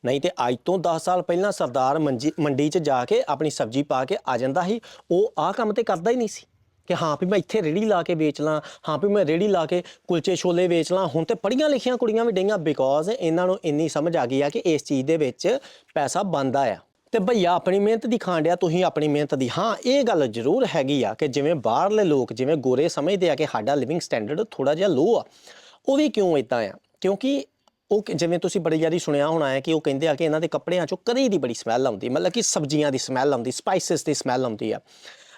ਨਹੀਂ ਤੇ ਅੱਜ ਤੋਂ 10 ਸਾਲ ਪਹਿਲਾਂ ਸਰਦਾਰ ਮੰਜੀ ਮੰਡੀ 'ਚ ਜਾ ਕੇ ਆਪਣੀ ਸਬਜ਼ੀ ਪਾ ਕੇ ਆ ਜਾਂਦਾ ਸੀ, ਉਹ ਆਹ ਕੰਮ ਤੇ ਕਰਦਾ ਹੀ ਨਹੀਂ ਸੀ। ਕਿ ਹਾਂ ਵੀ ਮੈਂ ਇੱਥੇ ਰੇੜੀ ਲਾ ਕੇ ਵੇਚ ਲਾਂ, ਹਾਂ ਵੀ ਮੈਂ ਰੇੜੀ ਲਾ ਕੇ ਕੁਲਚੇ ਛੋਲੇ ਵੇਚ ਲਾਂ, ਹੁਣ ਤੇ ਪੜੀਆਂ ਲਿਖੀਆਂ ਕੁੜੀਆਂ ਵੀ ਡਈਆਂ ਬਿਕੋਜ਼ ਇਹਨਾਂ ਨੂੰ ਇੰਨੀ ਸਮਝ ਆ ਗਈ ਆ ਕਿ ਇਸ ਚੀਜ਼ ਦੇ ਵਿੱਚ ਪੈਸਾ ਬਣਦਾ ਆ। ਤੇ ਭਈਆ ਆਪਣੀ ਮਿਹਨਤ ਦੀ ਖਾਣ ਡਿਆ, ਤੁਸੀਂ ਆਪਣੀ ਮਿਹਨਤ ਦੀ। ਹਾਂ, ਇਹ ਗੱਲ ਜ਼ਰੂਰ ਹੈਗੀ ਆ ਕਿ ਜਿਵੇਂ ਬਾਹਰਲੇ ਲੋਕ, ਜਿਵੇਂ ਗੋਰੇ ਸਮਝਦੇ ਆ ਕਿ ਸਾਡਾ ਲਿਵਿੰਗ ਸਟੈਂਡਰਡ ਥੋੜਾ ਜਿਹਾ ਲੋ ਆ, ਉਹ ਵੀ ਕਿਉਂ ਇਦਾਂ ਆ? ਕਿਉਂਕਿ ਉਹ ਕਿ- ਜਿਵੇਂ ਤੁਸੀਂ ਬੜੀ ਯਾਰੀ ਸੁਣਿਆ ਹੋਣਾ ਹੈ ਕਿ ਉਹ ਕਹਿੰਦੇ ਆ ਕਿ ਇਹਨਾਂ ਦੇ ਕੱਪੜਿਆਂ ਚੋਂ ਕਰੀ ਦੀ ਬੜੀ ਸਮੈਲ ਆਉਂਦੀ, ਮਤਲਬ ਕਿ ਸਬਜ਼ੀਆਂ ਦੀ ਸਮੈਲ ਆਉਂਦੀ ਸਪਾਈਸਸ ਦੀ ਸਮੈਲ ਆਉਂਦੀ ਆ।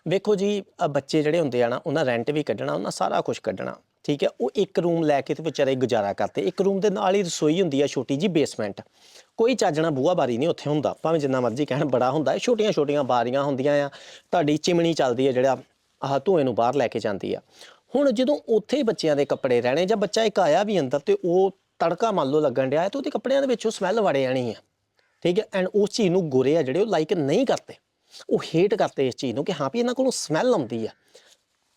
ਵੇਖੋ ਜੀ, ਆਹ ਬੱਚੇ ਜਿਹੜੇ ਹੁੰਦੇ ਆ ਨਾ, ਉਹਨਾਂ ਰੈਂਟ ਵੀ ਕੱਢਣਾ, ਉਹਨਾਂ ਸਾਰਾ ਕੁਝ ਕੱਢਣਾ, ਠੀਕ ਹੈ? ਉਹ ਇੱਕ ਰੂਮ ਲੈ ਕੇ ਤੇ ਵਿਚਾਰੇ ਗੁਜ਼ਾਰਾ ਕਰਦੇ। ਇੱਕ ਰੂਮ ਦੇ ਨਾਲ ਹੀ ਰਸੋਈ ਹੁੰਦੀ ਆ ਛੋਟੀ ਜੀ ਬੇਸਮੈਂਟ ਕੋਈ ਚੱਜਣਾ ਬੂਹਾ ਬਾਰੀ ਨਹੀਂ ਉੱਥੇ ਹੁੰਦਾ, ਭਾਵੇਂ ਜਿੰਨਾ ਮਰਜ਼ੀ ਕਹਿਣ, ਬੜਾ ਹੁੰਦਾ ਹੈ ਛੋਟੀਆਂ ਛੋਟੀਆਂ ਬਾਰੀਆਂ ਹੁੰਦੀਆਂ ਆ। ਤੁਹਾਡੀ ਚਿਮਣੀ ਚੱਲਦੀ ਹੈ ਜਿਹੜਾ ਆਹ ਧੂਏ ਨੂੰ ਬਾਹਰ ਲੈ ਕੇ ਜਾਂਦੀ ਆ। ਹੁਣ ਜਦੋਂ ਉੱਥੇ ਹੀ ਬੱਚਿਆਂ ਦੇ ਕੱਪੜੇ ਰਹਿਣੇ, ਜਾਂ ਬੱਚਾ ਇੱਕ ਆਇਆ ਵੀ ਅੰਦਰ ਤੇ ਉਹ ਤੜਕਾ ਮੰਨ ਲਓ ਲੱਗਣ ਡਿਆ ਹੈ ਤੇ ਉਹਦੇ ਕੱਪੜਿਆਂ ਦੇ ਵਿੱਚੋਂ ਸਮੈਲ ਵੜੇ ਆਣੀ ਆ। ਠੀਕ ਹੈ? ਐਂਡ ਉਸ ਚੀਜ਼ ਨੂੰ ਗੋਰੇ ਆ ਜਿਹੜੇ ਉਹ ਲਾਈਕ ਨਹੀਂ ਕਰਦੇ। ਉਹ ਹੇਟ ਕਰਦੇ ਇਸ ਚੀਜ਼ ਨੂੰ ਕਿ ਹਾਂ ਵੀ ਇਹਨਾਂ ਕੋਲੋਂ ਸਮੈਲ ਆਉਂਦੀ ਆ।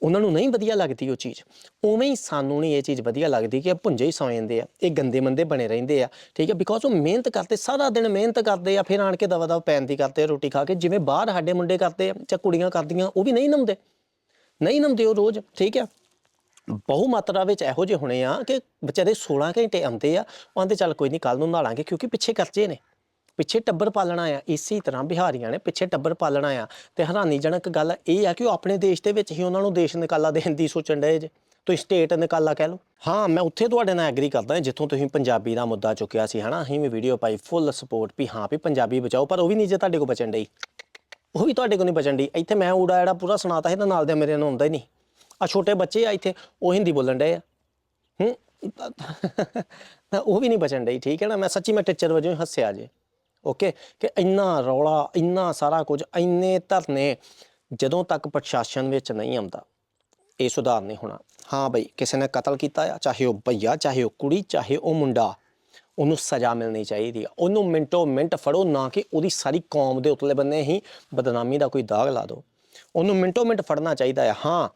ਉਹਨਾਂ ਨੂੰ ਨਹੀਂ ਵਧੀਆ ਲੱਗਦੀ ਉਹ ਚੀਜ਼। ਉਵੇਂ ਹੀ ਸਾਨੂੰ ਨਹੀਂ ਇਹ ਚੀਜ਼ ਵਧੀਆ ਲੱਗਦੀ ਕਿ ਇਹ ਭੁੰਜੇ ਹੀ ਸੌ ਜਾਂਦੇ ਆ, ਇਹ ਗੰਦੇ ਮੰਦੇ ਬਣੇ ਰਹਿੰਦੇ ਆ, ਠੀਕ ਹੈ ਬਿਕੋਜ਼ ਉਹ ਮਿਹਨਤ ਕਰਦੇ, ਸਾਰਾ ਦਿਨ ਮਿਹਨਤ ਕਰਦੇ ਆ, ਫਿਰ ਆਣ ਕੇ ਦਵਾ ਦਵਾ ਪੈਣ ਦੀ ਕਰਦੇ ਆ, ਰੋਟੀ ਖਾ ਕੇ, ਜਿਵੇਂ ਬਾਹਰ ਸਾਡੇ ਮੁੰਡੇ ਕਰਦੇ ਆ, ਜਾਂ ਕੁੜੀਆਂ ਕਰਦੀਆਂ, ਉਹ ਵੀ ਨਹੀਂ ਨਮਦੇ ਨਹੀਂ ਨਮਦੇ ਉਹ ਰੋਜ਼, ਠੀਕ ਹੈ ਬਹੁ ਮਾਤਰਾ ਵਿੱਚ ਇਹੋ ਜਿਹੇ ਹੋਣੇ ਆ ਕਿ ਵਿਚਾਰੇ 16 ਘੰਟੇ ਆਉਂਦੇ ਆ, ਉਹ ਆਂਦੇ ਚੱਲ ਕੋਈ ਨਹੀਂ ਕੱਲ ਨੂੰ ਨਹਾਲਾਂਗੇ ਕਿਉਂਕਿ ਪਿੱਛੇ ਖਰਚੇ ਨੇ। ਪਿੱਛੇ ਟੱਬਰ ਪਾਲਣਾ ਆ, ਇਸੇ ਤਰ੍ਹਾਂ ਬਿਹਾਰੀਆਂ ਨੇ ਪਿੱਛੇ ਟੱਬਰ ਪਾਲਣਾ ਆ। ਤੇ ਹੈਰਾਨੀਜਨਕ ਗੱਲ ਇਹ ਆ ਕਿ ਉਹ ਆਪਣੇ ਦੇਸ਼ ਦੇ ਵਿੱਚ ਹੀ ਉਹਨਾਂ ਨੂੰ ਦੇਸ਼ ਨਿਕਾਲਾ ਦੇਣ ਦੀ ਸੋਚਣ ਡਏ ਜੇ। ਤੁਸੀਂ ਸਟੇਟ ਨਿਕਾਲਾ ਕਹਿ ਲਓ। ਹਾਂ, ਮੈਂ ਉੱਥੇ ਤੁਹਾਡੇ ਨਾਲ ਐਗਰੀ ਕਰਦਾ, ਜਿੱਥੋਂ ਤੁਸੀਂ ਪੰਜਾਬੀ ਦਾ ਮੁੱਦਾ ਚੁੱਕਿਆ ਸੀ, ਹਨਾ? ਅਸੀਂ ਵੀ ਵੀਡੀਓ ਪਾਈ ਫੁੱਲ ਸਪੋਰਟ ਵੀ, ਹਾਂ, ਵੀ ਪੰਜਾਬੀ ਬਚਾਓ, ਪਰ ਉਹ ਵੀ ਨਹੀਂ ਜੇ ਤੁਹਾਡੇ ਕੋਲ ਬਚਣ ਡਈ। ਉਹ ਵੀ ਤੁਹਾਡੇ ਕੋਲ ਨਹੀਂ ਬਚਣ ਡਈ। ਇੱਥੇ ਮੈਂ ਊੜਾ ਜਿਹੜਾ ਪੂਰਾ ਸੁਣਾਤਾ ਸੀ, ਤਾਂ ਨਾਲ ਦੇ ਮੇਰੇ ਨੂੰ ਹੁੰਦਾ ਹੀ ਨਹੀਂ। ਆ ਛੋਟੇ ਬੱਚੇ ਆ ਇੱਥੇ, ਉਹ ਹਿੰਦੀ ਬੋਲਣ ਡਏ ਆ। ਹੂੰ? ਉਹ ਵੀ ਨਹੀਂ ਬਚਣ ਡਈ, ਠੀਕ ਹੈ ਨਾ? ਮੈਂ ਸੱਚੀ ਮੈਂ ਟੀਚਰ ਵਜੋਂ ਹੀ ਹੱਸਿਆ ਜੇ। ਓਕੇ ਕਿ ਇੰਨਾ ਰੌਲਾ, ਇੰਨਾ ਸਾਰਾ ਕੁਝ, ਇੰਨੇ ਧਰਨੇ ਜਦੋਂ ਤੱਕ ਪ੍ਰਸ਼ਾਸਨ ਵਿੱਚ ਨਹੀਂ ਆਉਂਦਾ, ਇਹ ਸੁਧਾਰ ਨਹੀਂ ਹੋਣਾ। ਹਾਂ ਬਈ, ਕਿਸੇ ਨੇ ਕਤਲ ਕੀਤਾ ਆ, ਚਾਹੇ ਉਹ ਭਈਆ, ਚਾਹੇ ਉਹ ਕੁੜੀ, ਚਾਹੇ ਉਹ ਮੁੰਡਾ, ਉਹਨੂੰ ਸਜ਼ਾ ਮਿਲਣੀ ਚਾਹੀਦੀ ਆ। ਉਹਨੂੰ ਮਿੰਟੋ ਮਿੰਟ ਫੜੋ, ਨਾ ਕਿ ਉਹਦੀ ਸਾਰੀ ਕੌਮ ਦੇ ਉਤਲੇ ਬੰਨੇ ਹੀ ਬਦਨਾਮੀ ਦਾ ਕੋਈ ਦਾਗ ਲਾ ਦਿਓ। ਉਹਨੂੰ ਮਿੰਟੋ ਮਿੰਟ ਫੜਨਾ ਚਾਹੀਦਾ ਆ। ਹਾਂ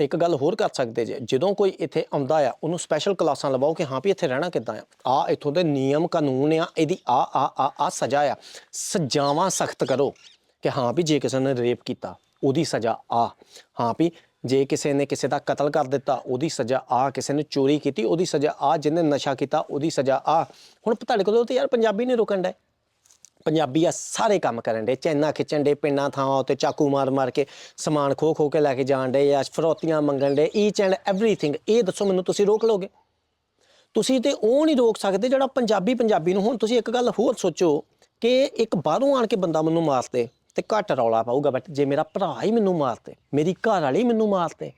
ਇੱਕ ਗੱਲ ਹੋਰ ਕਰ ਸਕਦੇ ਜੇ, ਜਦੋਂ ਕੋਈ ਇੱਥੇ ਆਉਂਦਾ ਆ, ਉਹਨੂੰ ਸਪੈਸ਼ਲ ਕਲਾਸਾਂ ਲਵਾਓ ਕਿ ਹਾਂ ਵੀ ਇੱਥੇ ਰਹਿਣਾ ਕਿੱਦਾਂ ਆ? ਆ ਇੱਥੋਂ ਦੇ ਨਿਯਮ ਕਾਨੂੰਨ ਆ, ਇਹਦੀ ਆ ਆ ਆ ਆ ਸਜ਼ਾ ਆ। ਸਜ਼ਾਵਾਂ ਸਖਤ ਕਰੋ ਕਿ ਹਾਂ ਵੀ ਜੇ ਕਿਸੇ ਨੇ ਰੇਪ ਕੀਤਾ, ਉਹਦੀ ਸਜ਼ਾ ਆ। ਹਾਂ ਵੀ ਜੇ ਕਿਸੇ ਨੇ ਕਿਸੇ ਦਾ ਕਤਲ ਕਰ ਦਿੱਤਾ, ਉਹਦੀ ਸਜ਼ਾ ਆ। ਕਿਸੇ ਨੇ ਚੋਰੀ ਕੀਤੀ, ਉਹਦੀ ਸਜ਼ਾ ਆ। ਜਿਹਨੇ ਨਸ਼ਾ ਕੀਤਾ, ਉਹਦੀ ਸਜ਼ਾ ਆ। ਹੁਣ ਤੁਹਾਡੇ ਕੋਲ ਤਾਂ ਯਾਰ ਪੰਜਾਬੀ ਨਹੀਂ ਰੁਕਣ ਡਏ। ਪੰਜਾਬੀ ਆ, ਸਾਰੇ ਕੰਮ ਕਰਨ ਦੇ ਚੈਨਾ ਖਿੱਚਣ ਦੇ ਪਿੰਡਾਂ ਥਾਵਾਂ ਉੱਤੇ ਚਾਕੂ ਮਾਰ ਮਾਰ ਕੇ, ਸਮਾਨ ਖੋ ਖੋ ਕੇ ਲੈ ਕੇ ਜਾਣ ਦੇ ਜਾਂ ਫਰੋਤੀਆਂ ਮੰਗਣ ਦੇ ਈਚ ਐਂਡ ਐਵਰੀਥਿੰਗ ਇਹ ਦੱਸੋ ਮੈਨੂੰ, ਤੁਸੀਂ ਰੋਕ ਲੋਗੇ ਤੁਸੀਂ ਤੇ ਉਹ ਨਹੀਂ ਰੋਕ ਸਕਦੇ ਜਿਹੜਾ ਪੰਜਾਬੀ ਪੰਜਾਬੀ ਨੂੰ। ਹੁਣ ਤੁਸੀਂ ਇੱਕ ਗੱਲ ਹੋਰ ਸੋਚੋ ਕਿ ਇੱਕ ਬਾਹਰੋਂ ਆਣ ਕੇ ਬੰਦਾ ਮੈਨੂੰ ਮਾਰਦੇ ਤੇ ਘੱਟ ਰੌਲਾ ਪਾਊਗਾ ਬਟ ਜੇ ਮੇਰਾ ਭਰਾ ਹੀ ਮੈਨੂੰ ਮਾਰਦੇ ਮੇਰੀ ਘਰ ਵਾਲੀ ਮੈਨੂੰ ਮਾਰਦੇ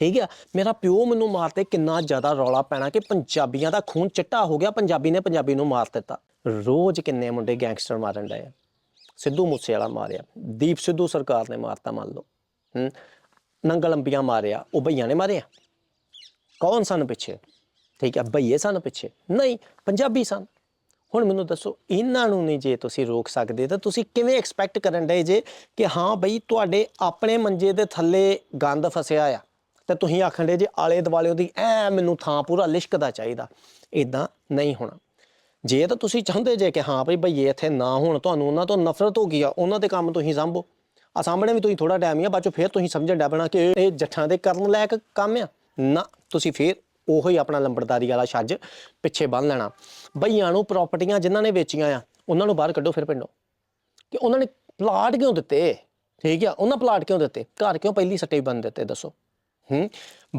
ਠੀਕ ਆ? ਮੇਰਾ ਪਿਓ ਮੈਨੂੰ ਮਾਰਦੇ ਕਿੰਨਾ ਜ਼ਿਆਦਾ ਰੌਲਾ ਪੈਣਾ ਕਿ ਪੰਜਾਬੀਆਂ ਦਾ ਖੂਨ ਚਿੱਟਾ ਹੋ ਗਿਆ, ਪੰਜਾਬੀ ਨੇ ਪੰਜਾਬੀ ਨੂੰ ਮਾਰ ਦਿੱਤਾ। ਰੋਜ਼ ਕਿੰਨੇ ਮੁੰਡੇ ਗੈਂਗਸਟਰ ਮਾਰਨ ਡਏ ਆ। ਸਿੱਧੂ ਮੂਸੇਵਾਲਾ ਮਾਰਿਆ। ਦੀਪ ਸਿੱਧੂ ਸਰਕਾਰ ਨੇ ਮਾਰਤਾ, ਮੰਨ ਲਓ। ਨੰਗਲ ਅੰਬੀਆਂ ਮਾਰਿਆ, ਉਹ ਭਈਆਂ ਨੇ ਮਾਰਿਆ। ਕੌਣ ਸਨ ਪਿੱਛੇ? ਠੀਕ ਹੈ ਭਈਏ ਸਨ ਪਿੱਛੇ? ਨਹੀਂ, ਪੰਜਾਬੀ ਸਨ। ਹੁਣ ਮੈਨੂੰ ਦੱਸੋ, ਇਹਨਾਂ ਨੂੰ ਨਹੀਂ ਜੇ ਤੁਸੀਂ ਰੋਕ ਸਕਦੇ, ਤਾਂ ਤੁਸੀਂ ਕਿਵੇਂ ਐਕਸਪੈਕਟ ਕਰਨ ਡਏ ਜੇ ਕਿ ਹਾਂ ਬਈ ਤੁਹਾਡੇ ਆਪਣੇ ਮੰਜੇ ਦੇ ਥੱਲੇ ਗੰਦ ਫਸਿਆ ਆ? ਤੇ ਤੁਸੀਂ ਆਖਣ ਦੇ ਜੇ ਆਲੇ ਦੁਆਲੇ ਉਹਦੀ ਐ ਮੈਨੂੰ ਥਾਂ ਪੂਰਾ ਲਿਸ਼ਕਦਾ ਚਾਹੀਦਾ। ਇਦਾਂ ਨਹੀਂ ਹੋਣਾ। ਜੇ ਤਾਂ ਤੁਸੀਂ ਚਾਹੁੰਦੇ ਜੇ ਕਿ ਹਾਂ ਭਈ ਭਈਏ ਇੱਥੇ ਨਾ ਹੋਣ, ਤੁਹਾਨੂੰ ਉਹਨਾਂ ਤੋਂ ਨਫ਼ਰਤ ਹੋ ਗਈ ਆ, ਉਹਨਾਂ ਦੇ ਕੰਮ ਤੁਸੀਂ ਸੰਭੋ। ਆ ਸਾਹਮਣੇ ਵੀ ਤੁਸੀਂ ਥੋੜਾ ਟਾਈਮ ਹੀ ਆ, ਬਾਅਦ ਚੋਂ ਫਿਰ ਤੁਸੀਂ ਸਮਝਣ ਡੈ ਪੈਣਾ ਕਿ ਇਹ ਜੱਠਾਂ ਦੇ ਕਰਨ ਲਾਇਕ ਕੰਮ ਆ। ਨਾ, ਤੁਸੀਂ ਫਿਰ ਉਹੋ ਹੀ ਆਪਣਾ ਲੰਬੜਦਾਰੀ ਵਾਲਾ ਛੱਜ ਪਿੱਛੇ ਬੰਨ ਲੈਣਾ। ਭਈਆਂ ਨੂੰ ਪ੍ਰਾਪਰਟੀਆਂ ਜਿਨ੍ਹਾਂ ਨੇ ਵੇਚੀਆਂ ਆ, ਉਹਨਾਂ ਨੂੰ ਬਾਹਰ ਕੱਢੋ ਫਿਰ ਪਿੰਡੋਂ। ਕਿ ਉਹਨਾਂ ਨੇ ਪਲਾਟ ਕਿਉਂ ਦਿੱਤੇ? ਠੀਕ ਆ, ਉਹਨਾਂ ਪਲਾਟ ਕਿਉਂ ਦਿੱਤੇ? ਘਰ ਕਿਉਂ ਪਹਿਲੀ ਸੱਟੇ ਬੰਦ ਦਿੱਤੇ, ਦੱਸੋ। ਹੂੰ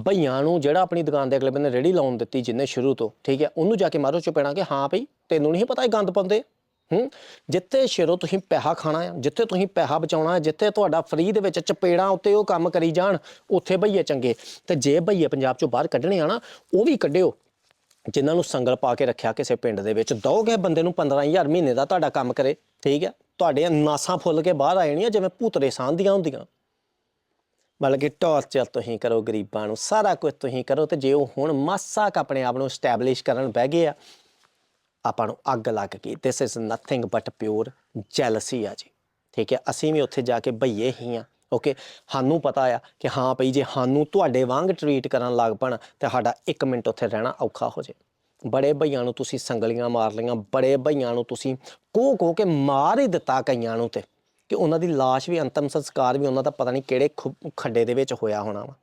ਭਈਆਂ ਨੂੰ ਜਿਹੜਾ ਆਪਣੀ ਦੁਕਾਨ ਦੇ ਅਗਲੇ ਬੰਨੇ ਰੇੜੀ ਲਾਉਣ ਦਿੱਤੀ ਜਿੰਨੇ ਸ਼ੁਰੂ ਤੋਂ, ਠੀਕ ਹੈ, ਉਹਨੂੰ ਜਾ ਕੇ ਮਾਰੋ ਚਪੇੜਾ ਕਿ ਹਾਂ ਭਈ ਤੈਨੂੰ ਨਹੀਂ ਪਤਾ ਇਹ ਗੰਦ ਪਾਉਂਦੇ। ਹੂੰ, ਜਿੱਥੇ ਸ਼ੇਰੋ ਤੁਸੀਂ ਪੈਸਾ ਖਾਣਾ ਆ, ਜਿੱਥੇ ਤੁਸੀਂ ਪੈਸਾ ਬਚਾਉਣਾ ਹੈ ਜਿੱਥੇ ਤੁਹਾਡਾ ਫਰੀ ਦੇ ਵਿੱਚ ਚਪੇੜਾਂ ਉੱਤੇ ਉਹ ਕੰਮ ਕਰੀ ਜਾਣ, ਉੱਥੇ ਭਈਏ ਚੰਗੇ। ਤੇ ਜੇ ਭਈਏ ਪੰਜਾਬ ਚੋਂ ਬਾਹਰ ਕੱਢਣੇ ਆ ਨਾ, ਉਹ ਵੀ ਕੱਢਿਓ। ਜਿਨ੍ਹਾਂ ਨੂੰ ਸੰਗਲ ਪਾ ਕੇ ਰੱਖਿਆ ਕਿਸੇ ਪਿੰਡ ਦੇ ਵਿੱਚ ਦੋਗੇ ਬੰਦੇ ਨੂੰ 15000 ਮਹੀਨੇ ਦਾ ਤੁਹਾਡਾ ਕੰਮ ਕਰੇ, ਠੀਕ ਹੈ। ਤੁਹਾਡੇ ਨਾਸਾਂ ਫੁੱਲ ਕੇ ਬਾਹਰ ਆ ਜਾਣੀਆਂ, ਜਿਵੇਂ ਭੂਤਰੇ ਸਾਂਦੀਆਂ ਹੁੰਦੀਆਂ। ਮਤਲਬ ਕਿ ਟੌਰਚਰ ਤੁਸੀਂ ਕਰੋ ਗਰੀਬਾਂ ਨੂੰ, ਸਾਰਾ ਕੁਝ ਤੁਸੀਂ ਕਰੋ ਤੇ ਜੇ ਉਹ ਹੁਣ ਮਾਸਾ ਕੁ ਆਪਣੇ ਆਪ ਨੂੰ ਸਟੈਬਲਿਸ਼ ਕਰਨ ਬਹਿ ਗਏ ਆ, ਆਪਾਂ ਨੂੰ ਅੱਗ ਲੱਗ ਗਈ। This is nothing but pure jealousy ਆ ਜੀ। ਠੀਕ ਹੈ, ਅਸੀਂ ਵੀ ਉੱਥੇ ਜਾ ਕੇ ਭਈਏ ਹੀ ਆ ਓਕੇ ਸਾਨੂੰ ਪਤਾ ਆ ਕਿ ਹਾਂ ਭਈ ਜੇ ਸਾਨੂੰ ਤੁਹਾਡੇ ਵਾਂਗ ਟਰੀਟ ਕਰਨ ਲੱਗ ਪਣ ਤੇ ਸਾਡਾ 1 ਮਿੰਟ ਉੱਥੇ ਰਹਿਣਾ ਔਖਾ ਹੋ ਜੇ। ਬੜੇ ਭਈਆਂ ਨੂੰ ਤੁਸੀਂ ਸੰਗਲੀਆਂ ਮਾਰ ਲਈਆਂ, ਬੜੇ ਭਈਆਂ ਨੂੰ ਤੁਸੀਂ ਕੋਹ ਕੋਹ ਕੇ ਮਾਰ ਹੀ ਦਿੱਤਾ ਕਈਆਂ ਨੂੰ ਤੇ। ਕਿ ਉਹਨਾਂ ਦੀ ਲਾਸ਼ ਵੀ, ਅੰਤਮ ਸੰਸਕਾਰ ਵੀ ਉਹਨਾਂ ਦਾ ਪਤਾ ਨਹੀਂ ਕਿਹੜੇ ਖੁ- ਖੱਡੇ ਦੇ ਵਿੱਚ ਹੋਇਆ ਹੋਣਾ ਵਾ।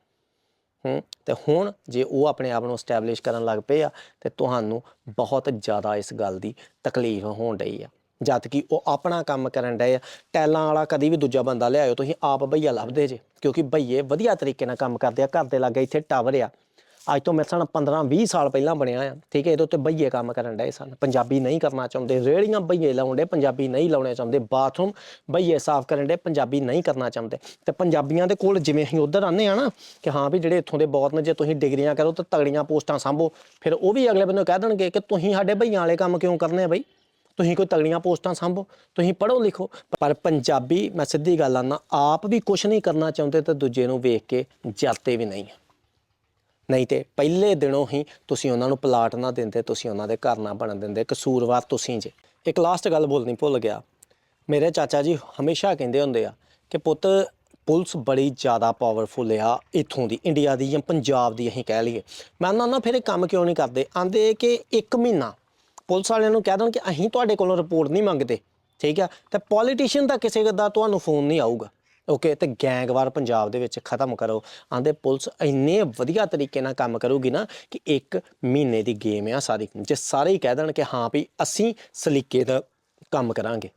ਹੂੰ, ਤੇ ਹੁਣ ਜੇ ਉਹ ਆਪਣੇ ਆਪ ਨੂੰ ਸਟੈਬਲਿਸ਼ ਕਰਨ ਲੱਗ ਪਏ ਆ, ਤੇ ਤੁਹਾਨੂੰ ਬਹੁਤ ਜ਼ਿਆਦਾ ਇਸ ਗੱਲ ਦੀ ਤਕਲੀਫ ਹੋਣ ਡਈ ਆ। ਜਦ ਕਿ ਉਹ ਆਪਣਾ ਕੰਮ ਕਰਨ ਡਏ ਆ। ਟੈਲਾਂ ਵਾਲਾ ਕਦੀ ਵੀ ਦੂਜਾ ਬੰਦਾ ਲਿਆਇਓ, ਤੁਸੀਂ ਆਪ ਭਈਆ ਲੱਭਦੇ ਜੇ, ਕਿਉਂਕਿ ਭਈਏ ਵਧੀਆ ਤਰੀਕੇ ਨਾਲ ਕੰਮ ਕਰਦੇ ਆ, ਘਰ ਦੇ ਲਾਗੇ ਇੱਥੇ ਟਾਵਰ ਆ। ਅੱਜ ਤੋਂ ਮੇਰੇ ਸਾਲ 15 20 ਸਾਲ ਪਹਿਲਾਂ ਬਣਿਆ ਆ, ਠੀਕ ਹੈ, ਇਹਦੇ ਉੱਤੇ ਭਈਏ ਕੰਮ ਕਰਨ ਡਏ ਸਨ। ਪੰਜਾਬੀ ਨਹੀਂ ਕਰਨਾ ਚਾਹੁੰਦੇ ਰੇੜੀਆਂ ਭਈਏ ਲਾਉਂਦੇ ਪੰਜਾਬੀ ਨਹੀਂ ਲਾਉਣੇ ਚਾਹੁੰਦੇ, ਬਾਥਰੂਮ ਬਈਏ ਸਾਫ਼ ਕਰਨ ਦੇ ਪੰਜਾਬੀ ਨਹੀਂ ਕਰਨਾ ਚਾਹੁੰਦੇ। ਤੇ ਪੰਜਾਬੀਆਂ ਦੇ ਕੋਲ ਜਿਵੇਂ ਅਸੀਂ ਉਧਰ ਆਨੇ ਆ ਨਾ, ਕਿ ਹਾਂ ਵੀ ਜਿਹੜੇ ਇੱਥੋਂ ਦੇ ਬਹੁਤ ਨੇ, ਜੇ ਤੁਸੀਂ ਡਿਗਰੀਆਂ ਕਰੋ ਤਾਂ ਤਗੜੀਆਂ ਪੋਸਟਾਂ ਸੰਭੋ, ਫਿਰ ਉਹ ਵੀ ਅਗਲੇ ਬੰਦੇ ਨੂੰ ਕਹਿ ਦੇਣਗੇ ਕਿ ਤੁਸੀਂ ਸਾਡੇ ਬਈਆਂ ਵਾਲੇ ਕੰਮ ਕਿਉਂ ਕਰਨੇ ਆ ਬਈ? ਤੁਸੀਂ ਕੋਈ ਤਗੜੀਆਂ ਪੋਸਟਾਂ ਸੰਭੋ, ਤੁਸੀਂ ਪੜ੍ਹੋ ਲਿਖੋ। ਪਰ ਪੰਜਾਬੀ, ਮੈਂ ਸਿੱਧੀ ਗੱਲ ਆਨਾ ਆਪ ਵੀ ਕੁਝ ਨਹੀਂ ਕਰਨਾ ਚਾਹੁੰਦੇ ਤੇ ਦੂਜੇ ਨੂੰ ਵੇਖ ਕੇ ਜਾਤੇ ਵੀ ਨਹੀਂ ਨਹੀਂ ਤੇ ਪਹਿਲੇ ਦਿਨੋਂ ਹੀ ਤੁਸੀਂ ਉਹਨਾਂ ਨੂੰ ਪਲਾਟ ਨਾ ਦਿੰਦੇ, ਤੁਸੀਂ ਉਹਨਾਂ ਦੇ ਘਰ ਨਾ ਬਣਨ ਦਿੰਦੇ, ਕਸੂਰਵਾਰ ਤੁਸੀਂ ਜੇ। ਇੱਕ ਲਾਸਟ ਗੱਲ ਬੋਲਣੀ ਭੁੱਲ ਗਿਆ। ਮੇਰੇ ਚਾਚਾ ਜੀ ਹਮੇਸ਼ਾ ਕਹਿੰਦੇ ਹੁੰਦੇ ਆ ਕਿ ਪੁੱਤ, ਪੁਲਿਸ ਬੜੀ ਜ਼ਿਆਦਾ ਪਾਵਰਫੁਲ ਆ ਇਥੋਂ ਦੀ, ਇੰਡੀਆ ਦੀ ਜਾਂ ਪੰਜਾਬ ਦੀ ਅਸੀਂ ਕਹਿ ਲਈਏ। ਮੈਂ ਉਹਨਾਂ ਨਾਲ ਫਿਰ ਇਹ ਕੰਮ ਕਿਉਂ ਨਹੀਂ ਕਰਦੇ? ਆਂਦੇ ਕਿ 1 ਮਹੀਨਾ। ਪੁਲਿਸ ਵਾਲਿਆਂ ਨੂੰ ਕਹਿ ਦੇਣ ਕਿ ਅਸੀਂ ਤੁਹਾਡੇ ਕੋਲੋਂ ਰਿਪੋਰਟ ਨਹੀਂ ਮੰਗਦੇ, ਠੀਕ ਆ? ਤੇ ਪੋਲੀਟੀਸ਼ੀਅਨ ਦਾ ਕਿਸੇ ਦਾ ਤੁਹਾਨੂੰ ਫੋਨ ਨਹੀਂ ਆਊਗਾ। ਓਕੇ, ਤੇ ਗੈਂਗਵਾਰ ਪੰਜਾਬ ਦੇ ਵਿੱਚ ਖਤਮ ਕਰੋ। ਆਂਦੇ ਪੁਲਿਸ ਇੰਨੇ ਵਧੀਆ ਤਰੀਕੇ ਨਾਲ ਕੰਮ ਕਰੂਗੀ ਨਾ ਕਿ ਇੱਕ ਮਹੀਨੇ ਦੀ ਗੇਮ ਆ ਸਾਰੀ। ਜੇ ਸਾਰੇ ਹੀ ਕਹਿ ਦੇਣ ਕਿ ਹਾਂ ਵੀ ਅਸੀਂ ਸਲੀਕੇ ਦਾ ਕੰਮ ਕਰਾਂਗੇ।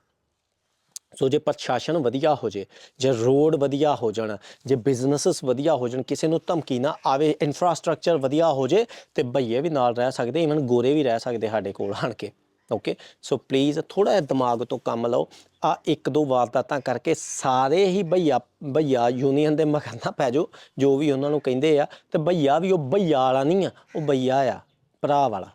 ਸੋ ਜੇ ਪ੍ਰਸ਼ਾਸਨ ਵਧੀਆ ਹੋ ਜੇ ਜੇ ਰੋਡ ਵਧੀਆ ਹੋ ਜਾਣ, ਜੇ ਬਿਜ਼ਨੈਸਸ ਵਧੀਆ ਹੋ ਜਾਣ, ਕਿਸੇ ਨੂੰ ਧਮਕੀ ਨਾ ਆਵੇ, ਇਨਫਰਾਸਟ੍ਰਕਚਰ ਵਧੀਆ ਹੋ ਜੇ, ਤੇ ਭਈਏ ਵੀ ਨਾਲ ਰਹਿ ਸਕਦੇ ਇਵਨ ਗੋਰੇ ਵੀ ਰਹਿ ਸਕਦੇ ਸਾਡੇ ਕੋਲ ਆਣ ਕੇ। ਓਕੇ? ਸੋ ਪਲੀਜ਼ ਥੋੜਾ ਜਿਹਾ ਦਿਮਾਗ ਤੋਂ ਕੰਮ ਲਓ। ਆ ਇੱਕ ਦੋ ਵਾਰਦਾਤਾਂ ਕਰਕੇ ਸਾਰੇ ਹੀ ਭਈਆ ਭਈਆ ਯੂਨੀਅਨ ਦੇ ਮਗਰ ਨਾ ਪੈ ਜਾਓ, ਜੋ ਵੀ ਉਹਨਾਂ ਨੂੰ ਕਹਿੰਦੇ ਆ, ਤੇ ਭਈਆ ਵੀ ਉਹ ਭਈਆ ਵਾਲਾ ਨਹੀਂ ਆ, ਉਹ ਭਈਆ ਆ, ਭਰਾ ਵਾਲਾ।